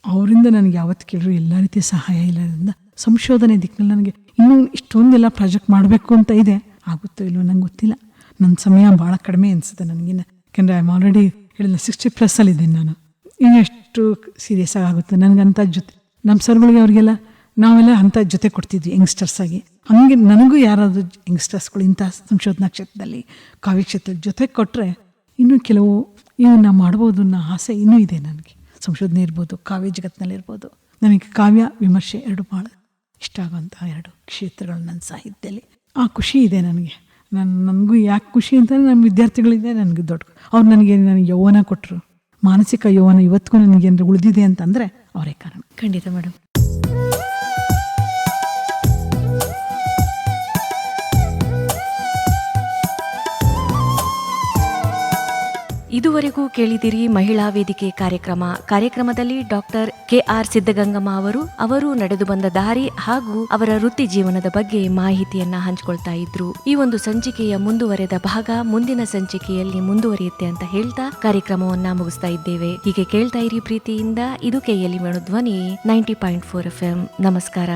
Speaker 2: ಅವರಿಂದ ನನಗೆ ಯಾವತ್ತು ಕೇಳಿದ್ರು ಎಲ್ಲ ರೀತಿಯ ಸಹಾಯ ಇಲ್ಲದ್ರಿಂದ ಸಂಶೋಧನೆ ದಿಕ್ಕಿನಲ್ಲಿ ನನಗೆ ಇನ್ನೂ ಇಷ್ಟೊಂದೆಲ್ಲ ಪ್ರಾಜೆಕ್ಟ್ ಮಾಡಬೇಕು ಅಂತ ಇದೆ. ಆಗುತ್ತೋ ಇಲ್ಲೋ ನಂಗೆ ಗೊತ್ತಿಲ್ಲ. ನನ್ನ ಸಮಯ ಭಾಳ ಕಡಿಮೆ ಅನಿಸುತ್ತೆ ನನಗಿನ್ನ. ಯಾಕೆಂದರೆ ಐ ಆಲ್ರೆಡಿ ಹೇಳಿಲ್ಲ ಸಿಕ್ಸ್ಟಿ ಪ್ಲಸ್ಸಲ್ಲಿದ್ದೀನಿ ನಾನು. ಇನ್ನೆಷ್ಟು ಸೀರಿಯಸ್ ಆಗುತ್ತೆ? ನನಗೆ ಅಂಥ ಜೊತೆ ನಮ್ಮ ಸರ್ಗಳಿಗೆ ಅವರಿಗೆಲ್ಲ ನಾವೆಲ್ಲ ಅಂಥ ಜೊತೆ ಕೊಡ್ತಿದ್ವಿ ಯಂಗ್ಸ್ಟರ್ಸ್ ಆಗಿ. ಹಂಗೆ ನನಗೂ ಯಾರಾದರೂ ಯಂಗ್ಸ್ಟರ್ಸ್ಗಳು ಇಂಥ ಸಂಶೋಧನಾ ಕ್ಷೇತ್ರದಲ್ಲಿ ಕಾವ್ಯ ಕ್ಷೇತ್ರದ ಜೊತೆ ಕೊಟ್ಟರೆ ಇನ್ನೂ ಕೆಲವು ಇವನ್ನ ಮಾಡ್ಬೋದು ಅನ್ನೋ ಆಸೆ ಇನ್ನೂ ಇದೆ ನನಗೆ. ಸಂಶೋಧನೆ ಇರ್ಬೋದು, ಕಾವ್ಯ ಜಗತ್ತಿನಲ್ಲಿ ಇರ್ಬೋದು. ನನಗೆ ಕಾವ್ಯ ವಿಮರ್ಶೆ ಎರಡು ಭಾಳ ಇಷ್ಟ ಆಗುವಂಥ ಎರಡು ಕ್ಷೇತ್ರಗಳು ನನ್ನ ಸಾಹಿತ್ಯದಲ್ಲಿ. ಆ ಖುಷಿ ಇದೆ ನನಗೆ. ನನ್ನ ನನಗೂ ಯಾಕೆ ಖುಷಿ ಅಂತಂದರೆ ನಮ್ಮ ವಿದ್ಯಾರ್ಥಿಗಳಿದೆ ನನಗೆ ದೊಡ್ಡ ಅವ್ರು ನನಗೆ ನನಗೆ ಯೌವನ ಕೊಟ್ಟರು ಮಾನಸಿಕ ಯೌವನ ಇವತ್ತಿಗೂ ನನಗೆ ಏನಾದ್ರು ಉಳಿದಿದೆ ಅಂತಂದರೆ ಅವರೇ ಕಾರಣ.
Speaker 1: ಖಂಡಿತ ಮೇಡಮ್ ಇದುವರೆಗೂ ಕೇಳಿದಿರಿ ಮಹಿಳಾ ವೇದಿಕೆ ಕಾರ್ಯಕ್ರಮ. ಕಾರ್ಯಕ್ರಮದಲ್ಲಿ ಡಾಕ್ಟರ್ ಕೆ ಆರ್ ಸಿದ್ದಗಂಗಮ್ಮ ಅವರು ಅವರು ನಡೆದು ಬಂದ ದಾರಿ ಹಾಗೂ ಅವರ ವೃತ್ತಿ ಜೀವನದ ಬಗ್ಗೆ ಮಾಹಿತಿಯನ್ನ ಹಂಚಿಕೊಳ್ತಾ ಇದ್ರು. ಈ ಒಂದು ಸಂಚಿಕೆಯ ಮುಂದುವರೆದ ಭಾಗ ಮುಂದಿನ ಸಂಚಿಕೆಯಲ್ಲಿ ಮುಂದುವರಿಯುತ್ತೆ ಅಂತ ಹೇಳ್ತಾ ಕಾರ್ಯಕ್ರಮವನ್ನ ಮುಗಿಸ್ತಾ ಇದ್ದೇವೆ. ಹೀಗೆ ಕೇಳ್ತಾ ಇರಿ ಪ್ರೀತಿಯಿಂದ, ಇದು KLE Dhwani, ninety point four F M. ನಮಸ್ಕಾರ.